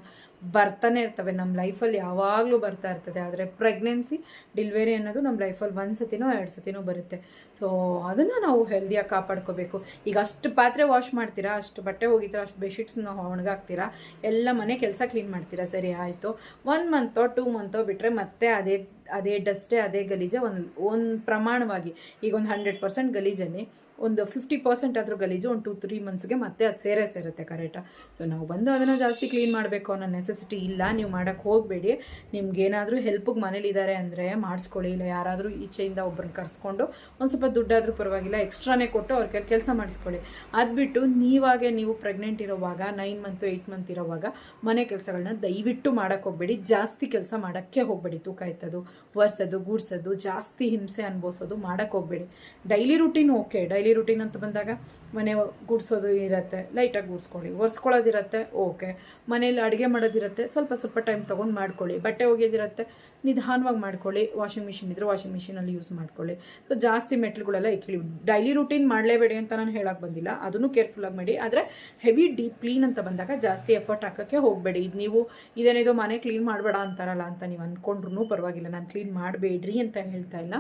ಬರ್ತಾನೆ ಇರ್ತವೆ. ನಮ್ಮ ಲೈಫಲ್ಲಿ ಯಾವಾಗಲೂ ಬರ್ತಾ ಇರ್ತದೆ. ಆದರೆ ಪ್ರೆಗ್ನೆನ್ಸಿ ಡಿಲ್ವರಿ ಅನ್ನೋದು ನಮ್ಮ ಲೈಫಲ್ಲಿ ಒಂದು ಸತಿನೋ ಎರಡು ಸತಿನೋ ಬರುತ್ತೆ. ಸೊ ಅದನ್ನು ನಾವು ಹೆಲ್ದಿಯಾಗಿ ಕಾಪಾಡ್ಕೋಬೇಕು. ಈಗ ಅಷ್ಟು ಪಾತ್ರೆ ವಾಶ್ ಮಾಡ್ತೀರಾ? ಅಷ್ಟು ಬಟ್ಟೆ ಹೋಗಿದ್ದೀರಾ ಅಷ್ಟು ಬೆಡ್ಶೀಟ್ಸ್ನ ಒಣಗಾಕ್ತೀರಾ? ಎಲ್ಲ ಮನೆ ಕೆಲಸ ಕ್ಲೀನ್ ಮಾಡ್ತೀರಾ? ಸರಿ, ಆಯಿತು. ಒನ್ ಮಂತೋ ಟೂ ಮಂತೋ ಬಿಟ್ಟರೆ ಮತ್ತೆ ಅದೇ ಅದೇ ಡಸ್ಟೇ ಅದೇ ಗಲೀಜೆ ಒಂದು ಒಂದು ಪ್ರಮಾಣವಾಗಿ. ಈಗ ಒಂದು ಹಂಡ್ರೆಡ್ ಪರ್ಸೆಂಟ್ ಗಲೀಜಲ್ಲಿ ಒಂದು ಫಿಫ್ಟಿ ಪರ್ಸೆಂಟ್ ಆದರೂ ಗಲೀಜು, ಒಂದು ಟು ತ್ರೀ ಮಂತ್ಸ್ಗೆ ಮತ್ತೆ ಅದು ಸೇರೇ ಸೇರುತ್ತೆ ಕರೆಕ್ಟಾ ಸೊ ನಾವು ಬಂದು ಅದನ್ನು ಜಾಸ್ತಿ ಕ್ಲೀನ್ ಮಾಡಬೇಕು ಅನ್ನೋ ನೆಸೆಸಿಟಿ ಇಲ್ಲ, ನೀವು ಮಾಡೋಕ್ಕೆ ಹೋಗಬೇಡಿ. ನಿಮ್ಗೇನಾದರೂ ಹೆಲ್ಪಿಗೆ ಮನೇಲಿದ್ದಾರೆ ಅಂದರೆ ಮಾಡಿಸ್ಕೊಳ್ಳಿ, ಇಲ್ಲ ಯಾರಾದರೂ ಈಚೆಯಿಂದ ಒಬ್ಬರನ್ನ ಕರೆಸ್ಕೊಂಡು ಒಂದು ಸ್ವಲ್ಪ ದುಡ್ಡಾದರೂ ಪರವಾಗಿಲ್ಲ ಎಕ್ಸ್ಟ್ರಾನೇ ಕೊಟ್ಟು ಅವ್ರಿಗೆ ಕೆಲಸ ಮಾಡಿಸ್ಕೊಳ್ಳಿ. ಅದು ಬಿಟ್ಟು ನೀವಾಗೆ ನೀವು ಪ್ರೆಗ್ನೆಂಟ್ ಇರೋವಾಗ ನೈನ್ ಮಂತು ಏಯ್ಟ್ ಮಂತ್ ಇರೋವಾಗ ಮನೆ ಕೆಲಸಗಳನ್ನ ದಯವಿಟ್ಟು ಮಾಡೋಕ್ಕೆ ಹೋಗಬೇಡಿ. ಜಾಸ್ತಿ ಕೆಲಸ ಮಾಡೋಕ್ಕೆ ಹೋಗಬೇಡಿ. ತೂಕ ಎತ್ತೋದು, ಒರೆಸೋದು, ಗೂಡ್ಸೋದು, ಜಾಸ್ತಿ ಹಿಂಸೆ ಅನುಭವಿಸೋದು ಮಾಡೋಕ್ಕೆ ಹೋಗಬೇಡಿ. Daily routine okay daily routine ಅಂತ ಬಂದಾಗ ಮನೆ ಗುಡಿಸೋದು ಇರುತ್ತೆ ಲೈಟಾಗಿ ಗುಡಿಸ್ಕೊಳ್ಳಿ. ಒರೆಸ್ಕೊಳ್ಳೋದಿರತ್ತೆ ಓಕೆ ಮನೇಲಿ ಅಡುಗೆ ಮಾಡೋದಿರತ್ತೆ, ಸ್ವಲ್ಪ ಸ್ವಲ್ಪ ಟೈಮ್ ತೊಗೊಂಡು ಮಾಡ್ಕೊಳ್ಳಿ. ಬಟ್ಟೆ ಒಗೆಯೋದಿರುತ್ತೆ ನಿಧಾನವಾಗಿ ಮಾಡ್ಕೊಳ್ಳಿ. ವಾಷಿಂಗ್ ಮಿಷಿನ್ ಇದ್ದರೆ ವಾಷಿಂಗ್ ಮಿಷಿನಲ್ಲಿ ಯೂಸ್ ಮಾಡ್ಕೊಳ್ಳಿ. ಸೊ ಜಾಸ್ತಿ ಮೆಟ್ಲುಗಳೆಲ್ಲ ಇಕ್ಕಿ ಡೈಲಿ ರುಟೀನ್ ಮಾಡಲೇಬೇಡಿ ಅಂತ ನಾನು ಹೇಳಕ್ಕೆ ಬಂದಿಲ್ಲ. ಅದನ್ನು ಕೇರ್ಫುಲ್ಲಾಗಿ ಮಾಡಿ. ಆದರೆ, ಹೆವಿ ಡೀಪ್ ಕ್ಲೀನ್ ಅಂತ ಬಂದಾಗ ಜಾಸ್ತಿ ಎಫರ್ಟ್ ಹಾಕೋಕ್ಕೆ ಹೋಗಬೇಡಿ. ಇದು ನೀವು ಇದೇನಿದು ಮನೆ ಕ್ಲೀನ್ ಮಾಡಬೇಡ ಅಂತಾರಲ್ಲ ಅಂತ ನೀವು ಅಂದ್ಕೊಂಡ್ರೂ ಪರವಾಗಿಲ್ಲ. ನಾನು ಕ್ಲೀನ್ ಮಾಡಬೇಡ್ರಿ ಅಂತ ಹೇಳ್ತಾ ಇಲ್ಲ.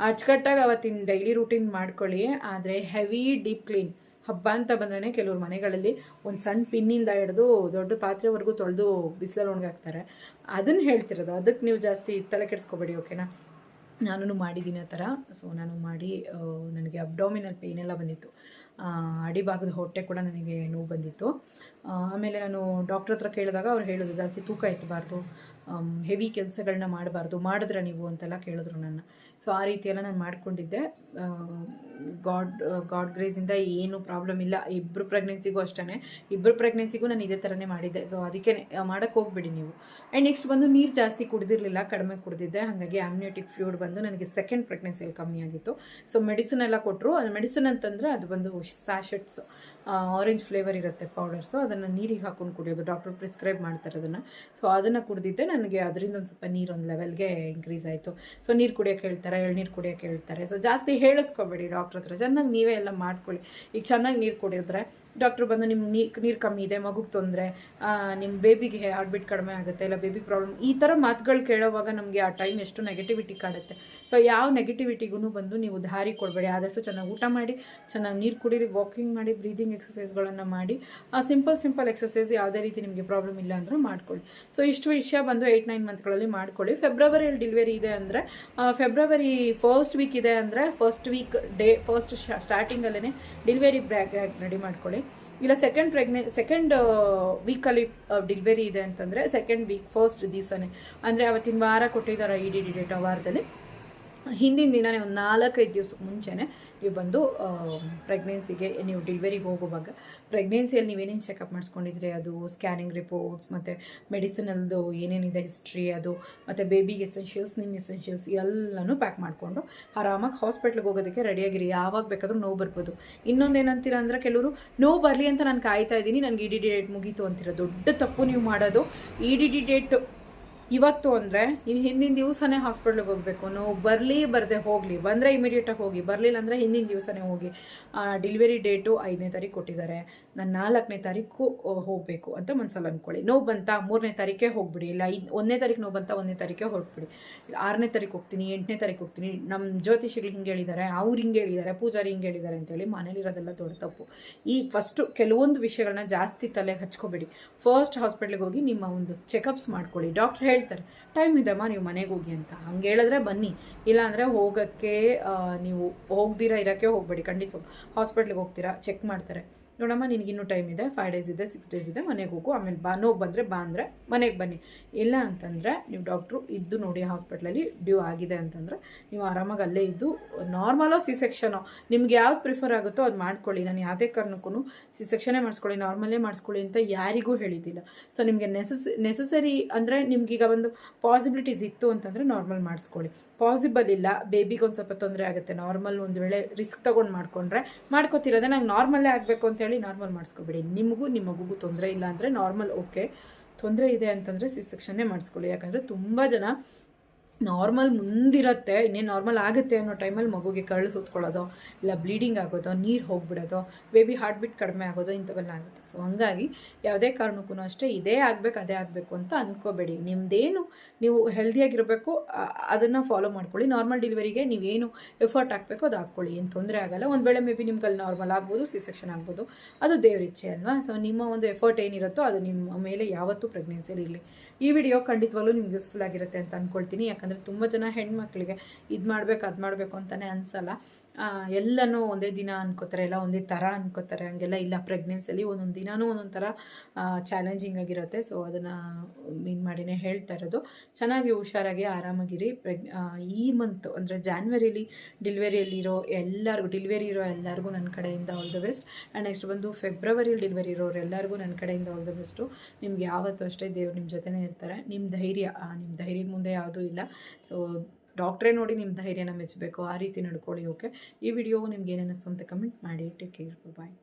ಅಚ್ಚುಕಟ್ಟಾಗಿ ಅವತ್ತಿನ ಡೈಲಿ ರುಟೀನ್ ಮಾಡ್ಕೊಳ್ಳಿ. ಆದರೆ, ಹೆವಿ ಡೀಪ್ ಕ್ಲೀನ್. ಹಬ್ಬ ಅಂತ ಬಂದ್ರೆ ಕೆಲವ್ರ ಮನೆಗಳಲ್ಲಿ ಒಂದು ಸಣ್ಣ ಪಿನ್ನಿಂದ ಹಿಡಿದು ದೊಡ್ಡ ಪಾತ್ರೆವರೆಗೂ ತೊಳೆದು ಬಿಸಿಲಲ್ಲಿ ಒಣಗಾಕ್ತಾರೆ. ಅದನ್ನು ಹೇಳ್ತಿರೋದು. ಅದಕ್ಕೆ ನೀವು ಜಾಸ್ತಿ ತಲೆ ಕೆಡಿಸ್ಕೋಬೇಡಿ, ಓಕೆನಾ? ನಾನು ಮಾಡಿದ್ದೀನಿ ಆ ಥರ. ಸೊ ನಾನು ಮಾಡಿ ನನಗೆ ಅಬ್ಡೋಮಿನಲ್ ಪೇನ್ ಎಲ್ಲ ಬಂದಿತ್ತು. ಅಡಿಭಾಗದ ಹೊಟ್ಟೆ ಕೂಡ ನನಗೆ ನೋವು ಬಂದಿತ್ತು. ಆಮೇಲೆ ನಾನು ಡಾಕ್ಟ್ರ್ ಹತ್ರ ಕೇಳಿದಾಗ ಅವ್ರು ಹೇಳಿದ್ರು ಜಾಸ್ತಿ ತೂಕ ಎತ್ತಬಾರ್ದು ಹೆವಿ ಕೆಲಸಗಳನ್ನ ಮಾಡಬಾರ್ದು. ಮಾಡಿದ್ರೆ ನೀವು ಅಂತೆಲ್ಲ ಕೇಳಿದ್ರು ನನ್ನ. ಸೊ ಆ ರೀತಿಯೆಲ್ಲ ನಾನು ಮಾಡಿಕೊಂಡಿದ್ದೆ. ಗಾಡ್ ಗಾಡ್ ಗ್ರೇಸಿಂದ ಏನು ಪ್ರಾಬ್ಲಮ್ ಇಲ್ಲ. ಇಬ್ಬರು ಪ್ರೆಗ್ನೆನ್ಸಿಗೂ ಅಷ್ಟೇ ಇಬ್ಬರು ಪ್ರೆಗ್ನೆನ್ಸಿಗೂ ನಾನು ಇದೇ ಥರನೇ ಮಾಡಿದ್ದೆ. ಸೊ ಅದಕ್ಕೆ ಮಾಡೋಕ್ಕೆ ಹೋಗ್ಬಿಡಿ ನೀವು. ಆ್ಯಂಡ್ ನೆಕ್ಸ್ಟ್ ಬಂದು ನೀರು ಜಾಸ್ತಿ ಕುಡಿದಿರಲಿಲ್ಲ, ಕಡಿಮೆ ಕುಡಿದಿದ್ದೆ. ಹಾಗಾಗಿ ಆಮ್ನಿಯೋಟಿಕ್ ಫ್ಲೂಡ್ ಬಂದು ನನಗೆ ಸೆಕೆಂಡ್ ಪ್ರೆಗ್ನೆನ್ಸಿಯಲ್ಲಿ ಕಮ್ಮಿ ಆಗಿತ್ತು. ಸೊ ಮೆಡಿಸಿನ್ ಎಲ್ಲ ಕೊಟ್ಟರು ಅದು ಮೆಡಿಸಿನ್ ಅಂತಂದರೆ ಅದು ಬಂದು ಸ್ಯಾಶೆಟ್ಸ್ ಆರೆಂಜ್ ಫ್ಲೇವರ್ ಇರುತ್ತೆ ಪೌಡರ್ಸು ಅದನ್ನು ನೀರಿಗೆ ಹಾಕೊಂಡು ಕುಡಿಯೋದು. ಡಾಕ್ಟರ್ ಪ್ರಿಸ್ಕ್ರೈಬ್ ಮಾಡ್ತಾರೆ ಅದನ್ನು. ಸೊ ಅದನ್ನು ಕುಡಿದಿದ್ದೆ. ನನಗೆ ಅದರಿಂದ ಒಂದು ಸ್ವಲ್ಪ ನೀರು ಒಂದು ಲೆವೆಲ್ಗೆ ಇನ್ಕ್ರೀಸ್ ಆಯಿತು. ಸೊ ನೀರು ಕುಡಿಯೋಕ್ಕೆ ಹೇಳ್ತಾರೆ. ಎಳ್ನೀರು ಕುಡಿಯೋಕೆ ಹೇಳ್ತಾರೆ. ಸೊ ಜಾಸ್ತಿ ಹೇಳಿಸ್ಕೊಬೇಡಿ ಡಾಕ್ಟ್ರ್ ಹತ್ರ. ಚೆನ್ನಾಗಿ ನೀವೇ ಎಲ್ಲ ಮಾಡ್ಕೊಳ್ಳಿ. ಈಗ ಚೆನ್ನಾಗಿ ನೀರು ಕುಡಿದ್ರೆ ಡಾಕ್ಟ್ರು ಬಂದು ನಿಮ್ಮ ನೀರು ನೀರು ಕಮ್ಮಿ ಇದೆ, ಮಗುಗೆ ತೊಂದರೆ ನಿಮ್ಮ ಬೇಬಿಗೆ ಹಾರ್ಟ್ಬೀಟ್ ಕಡಿಮೆ ಆಗುತ್ತೆ, ಇಲ್ಲ ಬೇಬಿ ಪ್ರಾಬ್ಲಮ್ ಈ ಥರ ಮಾತುಗಳು ಕೇಳೋವಾಗ ನಮಗೆ ಆ ಟೈಮ್ ಎಷ್ಟು ನೆಗೆಟಿವಿಟಿ ಕಾಡುತ್ತೆ. ಸೊ ಯಾವ ನೆಗೆಟಿವಿಟಿಗೂ ಬಂದು ನೀವು ದಾರಿ ಕೊಡಬೇಡಿ. ಆದಷ್ಟು ಚೆನ್ನಾಗಿ ಊಟ ಮಾಡಿ, ಚೆನ್ನಾಗಿ ನೀರು ಕುಡೀರಿ ವಾಕಿಂಗ್ ಮಾಡಿ ಬ್ರೀದಿಂಗ್ ಎಕ್ಸಸೈಸ್ಗಳನ್ನು ಮಾಡಿ, ಆ ಸಿಂಪಲ್ ಸಿಂಪಲ್ ಎಕ್ಸಸೈಸ್ ಯಾವುದೇ ರೀತಿ ನಿಮಗೆ ಪ್ರಾಬ್ಲಮ್ ಇಲ್ಲ ಅಂದರೂ ಮಾಡ್ಕೊಳ್ಳಿ. ಸೊ ಇಷ್ಟು ವಿಷಯ ಬಂದು ಏಯ್ಟ್ ನೈನ್ ಮಂತ್ಗಳಲ್ಲಿ ಮಾಡ್ಕೊಳ್ಳಿ. ಫೆಬ್ರವರಿಯಲ್ಲಿ ಡೆಲಿವರಿ ಇದೆ ಅಂದರೆ ಫೆಬ್ರವರಿ ಫಸ್ಟ್ ವೀಕ್ ಇದೆ ಅಂದರೆ ಫಸ್ಟ್ ವೀಕ್ ಡೇ ಫಸ್ಟ್ ಸ್ಟಾರ್ಟಿಂಗಲ್ಲೇ ಡೆಲಿವರಿ ಬ್ಯಾಗ್ ರೆಡಿ ಮಾಡ್ಕೊಳ್ಳಿ. ಇಲ್ಲ ಸೆಕೆಂಡ್ ಪ್ರೆಗ್ನೆ ಸೆಕೆಂಡ್ ವೀಕಲ್ಲಿ ಡೆಲಿವರಿ ಇದೆ ಅಂತಂದರೆ ಸೆಕೆಂಡ್ ವೀಕ್ ಫಸ್ಟ್ ದಿವಸನೇ. ಅಂದರೆ ಅವತ್ತಿನ ವಾರ ಕೊಟ್ಟಿದ್ದಾರೆ ಇ ಡಿ ಡಿ ಡೇಟ್ ವಾರದಲ್ಲಿ. ಹಿಂದಿನ ದಿನನೇ ಒಂದು ನಾಲ್ಕೈದು ದಿವಸ ಮುಂಚೆನೇ ನೀವು ಬಂದು ಪ್ರೆಗ್ನೆನ್ಸಿಗೆ ನೀವು ಡೆಲಿವರಿಗೆ ಹೋಗುವಾಗ ಪ್ರೆಗ್ನೆನ್ಸಿಯಲ್ಲಿ ನೀವೇನೇನು ಚೆಕಪ್ ಮಾಡಿಸ್ಕೊಂಡಿದ್ರೆ? ಅದು ಸ್ಕ್ಯಾನಿಂಗ್ ರಿಪೋರ್ಟ್ಸ್ ಮತ್ತು ಮೆಡಿಸಿನಲ್ದು ಏನೇನಿದೆ ಹಿಸ್ಟ್ರಿ ಅದು, ಮತ್ತು ಬೇಬಿಗೆ ಎಸೆನ್ಷಿಯಲ್ಸ್ ನಿಮ್ಮ ಎಸೆನ್ಷಿಯಲ್ಸ್ ಎಲ್ಲನೂ ಪ್ಯಾಕ್ ಮಾಡಿಕೊಂಡು ಆರಾಮಾಗಿ ಹಾಸ್ಪಿಟ್ಲಿಗೆ ಹೋಗೋದಕ್ಕೆ ರೆಡಿಯಾಗಿರಿ ಯಾವಾಗ ಬೇಕಾದರೂ ನೋವು ಬರ್ಬೋದು. ಇನ್ನೊಂದು ಏನಂತೀರ ಅಂದರೆ ಕೆಲವರು, ನೋವು ಬರಲಿ ಅಂತ ನಾನು ಕಾಯ್ತಾ ಇದ್ದೀನಿ, ನನಗೆ ಇ ಡಿ ಡಿ ಡೇಟ್ ಮುಗೀತು ಅಂತೀರ. ದೊಡ್ಡ ತಪ್ಪು ನೀವು ಮಾಡೋದು. ಇ ಡಿ ಡಿ ಡೇಟ್ ಇವತ್ತು ಅಂದರೆ ನೀವು ಹಿಂದಿನ ದಿವಸನೇ ಹಾಸ್ಪಿಟ್ಲಿಗೆ ಹೋಗಬೇಕು. ನೋವು ಬರಲಿ, ಬರದೆ ಹೋಗಲಿ. ಬಂದರೆ ಇಮಿಡಿಯೇಟಾಗಿ ಹೋಗಿ. ಬರಲಿಲ್ಲ ಅಂದರೆ ಹಿಂದಿನ ದಿವಸನೇ ಹೋಗಿ. ಡೆಲಿವರಿ ಡೇಟು ಐದನೇ ತಾರೀಕು ಕೊಟ್ಟಿದ್ದಾರೆ. ನಾನು ನಾಲ್ಕನೇ ತಾರೀಕು ಹೋಗಬೇಕು ಅಂತ ಮನಸ್ಸಲ್ಲಿ ಅಂದ್ಕೊಳ್ಳಿ ನೋವು ಬಂತಾ, ಮೂರನೇ ತಾರೀಕೇ ಹೋಗ್ಬಿಡಿ. ಇಲ್ಲ, ಐದು, ಒಂದನೇ ತಾರೀಕು ನೋವು ಬಂತಾ, ಒಂದನೇ ತಾರೀಕೇ ಹೊರಟ್ಬಿಡಿ. ಆರನೇ ತಾರೀಕು ಹೋಗ್ತೀನಿ, ಎಂಟನೇ ತಾರೀಕು ಹೋಗ್ತೀನಿ. ನಮ್ಮ ಜ್ಯೋತಿಷಿಗಳು ಹಿಂಗೆ ಹೇಳಿದ್ದಾರೆ, ಅವ್ರು ಹಿಂಗೆ ಹೇಳಿದ್ದಾರೆ, ಪೂಜಾರಿ ಹಿಂಗೆ ಹೇಳಿದ್ದಾರೆ ಅಂತೇಳಿ ಮನೇಲಿರೋದೆಲ್ಲ ದೊಡ್ಡ ತಪ್ಪು. ಈ ಫಸ್ಟು ಕೆಲವೊಂದು ವಿಷಯಗಳನ್ನ ಜಾಸ್ತಿ ತಲೆಗೆ ಹಚ್ಕೋಬೇಡಿ. ಫಸ್ಟ್ ಹಾಸ್ಪಿಟ್ಲಿಗೆ ಹೋಗಿ ನಿಮ್ಮ ಒಂದು ಚೆಕಪ್ಸ್ ಮಾಡ್ಕೊಳ್ಳಿ. ಡಾಕ್ಟ್ರ್ ಹೇಳ್ತಾರೆ, ಟೈಮ್ ಇದೆಮ್ಮ ನೀವು ಮನೆಗೆ ಹೋಗಿ ಅಂತ. ಹಂಗೆ ಹೇಳಿದ್ರೆ ಬನ್ನಿ. ಇಲ್ಲಾಂದರೆ ಹೋಗೋಕ್ಕೆ ನೀವು ಹೋಗ್ದಿರಾ, ಇರೋಕ್ಕೆ ಹೋಗಬೇಡಿ ಖಂಡಿತ ಹಾಸ್ಪಿಟ್ಲಿಗೆ ಹೋಗ್ತೀರಾ, ಚೆಕ್ ಮಾಡ್ತಾರೆ. ನೋಡಮ್ಮ ನಿನಗಿನ್ನೂ ಟೈಮ್ ಇದೆ. ಫೈವ್ ಡೇಸ್ ಇದೆ ಸಿಕ್ಸ್ ಡೇಸ್ ಇದೆ. ಮನೆಗೆ ಹೋಗು. ಆಮೇಲೆ ಬಾ, ನೋವು ಬಂದರೆ ಬಾ ಅಂದರೆ ಮನೆಗೆ ಬನ್ನಿ. ಇಲ್ಲ ಅಂತಂದರೆ ನೀವು ಡಾಕ್ಟ್ರು ಇದ್ದು ನೋಡಿ ಹಾಸ್ಪಿಟ್ಲಲ್ಲಿ ಡ್ಯೂ ಆಗಿದೆ ಅಂತಂದರೆ ನೀವು ಆರಾಮಾಗಿ ಅಲ್ಲೇ ಇದ್ದು ನಾರ್ಮಲೋ ಸಿ ಸೆಕ್ಷನೋ ನಿಮ್ಗೆ ಯಾವ್ದು ಪ್ರಿಫರ್ ಆಗುತ್ತೋ ಅದು ಮಾಡ್ಕೊಳ್ಳಿ. ನಾನು ಯಾವುದೇ ಕಾರಣಕ್ಕೂ ಸಿ ಸೆಕ್ಷನೇ ಮಾಡಿಸ್ಕೊಳ್ಳಿ ನಾರ್ಮಲ್ಲೇ ಮಾಡಿಸ್ಕೊಳ್ಳಿ ಅಂತ ಯಾರಿಗೂ ಹೇಳಿದ್ದಿಲ್ಲ. ಸೊ ನಿಮಗೆ ನೆಸಸ್ ನೆಸಸರಿ ಅಂದರೆ ನಿಮ್ಗೀಗ ಒಂದು ಪಾಸಿಬಿಲಿಟೀಸ್ ಇತ್ತು ಅಂತಂದರೆ ನಾರ್ಮಲ್ ಮಾಡಿಸ್ಕೊಳ್ಳಿ. ಪಾಸಿಬಲ್ ಇಲ್ಲ ಬೇಬಿಗೆ ಒಂದು ಸ್ವಲ್ಪ ತೊಂದರೆ ಆಗುತ್ತೆ. ನಾರ್ಮಲ್ ಒಂದು ವೇಳೆ ರಿಸ್ಕ್ ತೊಗೊಂಡು ಮಾಡ್ಕೊಂಡ್ರೆ ಮಾಡ್ಕೋತಿರೋದೇ ನಂಗೆ ನಾರ್ಮಲ್ಲೇ ಆಗಬೇಕು ಅಂತೇಳಿ ನಾರ್ಮಲ್ ಮಾಡಿಸ್ಕೊಬೇಡಿ. ನಿಮಗೂ ನಿಮ್ಮ ಮಗುಗೂ ತೊಂದರೆ ಇಲ್ಲ ಅಂದರೆ ನಾರ್ಮಲ್ ಓಕೆ. ತೊಂದರೆ ಇದೆ ಅಂತಂದರೆ ಸಿ ಸೆಕ್ಷನ್ನೇ ಮಾಡಿಸ್ಕೊಳ್ಳಿ. ಯಾಕಂದರೆ ತುಂಬ ಜನ ನಾರ್ಮಲ್ ಮುಂದಿರುತ್ತೆ, ಇನ್ನೇನು ನಾರ್ಮಲ್ ಆಗುತ್ತೆ ಅನ್ನೋ ಟೈಮಲ್ಲಿ ಮಗುಗೆ ಕರಳು ಸುತ್ಕೊಳ್ಳೋದು, ಇಲ್ಲ ಬ್ಲೀಡಿಂಗ್ ಆಗೋದು, ನೀರು ಹೋಗ್ಬಿಡೋದು ಬೇಬಿ ಹಾರ್ಟ್ ಬೀಟ್ ಕಡಿಮೆ ಆಗೋದು ಇಂಥವೆಲ್ಲ ಆಗುತ್ತೆ. ಸೊ ಹಂಗಾಗಿ ಯಾವುದೇ ಕಾರಣಕ್ಕೂ ಅಷ್ಟೇ ಇದೇ ಆಗಬೇಕು, ಅದೇ ಆಗಬೇಕು ಅಂತ ಅಂದ್ಕೋಬೇಡಿ ನಿಮ್ಮದೇನು ನೀವು ಹೆಲ್ದಿಯಾಗಿರಬೇಕು ಅದನ್ನು ಫಾಲೋ ಮಾಡ್ಕೊಳ್ಳಿ. ನಾರ್ಮಲ್ ಡೆಲಿವರಿಗೆ ನೀವೇನು ಎಫರ್ಟ್ ಹಾಕಬೇಕು ಅದು ಹಾಕ್ಕೊಳ್ಳಿ. ಏನು ತೊಂದರೆ ಆಗಲ್ಲ. ಒಂದು ವೇಳೆ ಮೇ ಬಿ ನಿಮ್ಗೆ ಅಲ್ಲಿ ನಾರ್ಮಲ್ ಆಗ್ಬೋದು ಸಿ ಸೆಕ್ಷನ್ ಆಗ್ಬೋದು, ಅದು ದೇವ್ರ ಇಚ್ಛೆ ಅಲ್ವಾ? ಸೊ ನಿಮ್ಮ ಒಂದು ಎಫರ್ಟ್ ಏನಿರುತ್ತೋ ಅದು ನಿಮ್ಮ ಮೇಲೆ ಯಾವತ್ತೂ ಪ್ರೆಗ್ನೆನ್ಸಿಯಲ್ಲಿ ಇರಲಿ. ಈ ವಿಡಿಯೋ ಖಂಡಿತವಾಗ್ಲೂ ನಿಮ್ಗೆ ಯೂಸ್ಫುಲ್ ಆಗಿರುತ್ತೆ ಅಂತ ಅಂದ್ಕೊಳ್ತೀನಿ ಯಾಕಂದರೆ ತುಂಬ ಜನ ಹೆಣ್ಮಕ್ಳಿಗೆ ಇದು ಮಾಡಬೇಕು ಅದು ಮಾಡಬೇಕು ಅಂತಲೇ ಅನಿಸಲ್ಲ. ಎಲ್ಲನೂ ಒಂದೇ ದಿನ ಅನ್ಕೋತಾರೆ, ಎಲ್ಲ ಒಂದೇ ಥರ ಅನ್ಕೋತಾರೆ, ಹಂಗೆಲ್ಲ ಇಲ್ಲ ಪ್ರೆಗ್ನೆನ್ಸಿಯಲ್ಲಿ ಒಂದೊಂದು ದಿನವೂ ಒಂದೊಂದು ಥರ ಚಾಲೆಂಜಿಂಗ್ ಆಗಿರುತ್ತೆ. ಸೊ ಅದನ್ನು ಮೀನ್ ಮಾಡಿನೇ ಹೇಳ್ತಾ ಇರೋದು. ಚೆನ್ನಾಗಿ ಹುಷಾರಾಗಿ ಆರಾಮಾಗಿರಿ. ಪ್ರೆಗ್ ಈ ಮಂತ್ ಅಂದರೆ ಜಾನ್ವರಿಲಿ ಡಿಲಿವರಿಯಲ್ಲಿರೋ ಎಲ್ಲರಿಗೂ ಡೆಲಿವರಿ ಇರೋ ಎಲ್ಲರಿಗೂ ನನ್ನ ಕಡೆಯಿಂದ all the best and next ಬಂದು ಫೆಬ್ರವರಿಯಲ್ಲಿ ಡೆಲಿವರಿ ಇರೋರು ಎಲ್ಲರಿಗೂ ನನ್ನ ಕಡೆಯಿಂದ ಆಲ್ ದ ಬೆಸ್ಟು ನಿಮ್ಗೆ ಯಾವತ್ತೂ ಅಷ್ಟೇ ದೇವ್ರು ನಿಮ್ಮ ಜೊತೆನೇ ಇರ್ತಾರೆ. ನಿಮ್ಮ ಧೈರ್ಯ ನಿಮ್ಮ ಧೈರ್ಯದ ಮುಂದೆ ಯಾವುದೂ ಇಲ್ಲ. ಸೊ ಡಾಕ್ಟ್ರೇ ನೋಡಿ ನಿಮ್ಮ ಧೈರ್ಯನ ಮೆಚ್ಚಬೇಕು ಆ ರೀತಿ ನಡ್ಕೊಳ್ಳಿ, ಓಕೆ? ಈ ವಿಡಿಯೋ ನಿಮ್ಗೆ ಏನೇನಿಸ್ತು ಅಂತ ಕಮೆಂಟ್ ಮಾಡಿ ಟೇಕ್ ಕೇರ್ ಬಾಯ್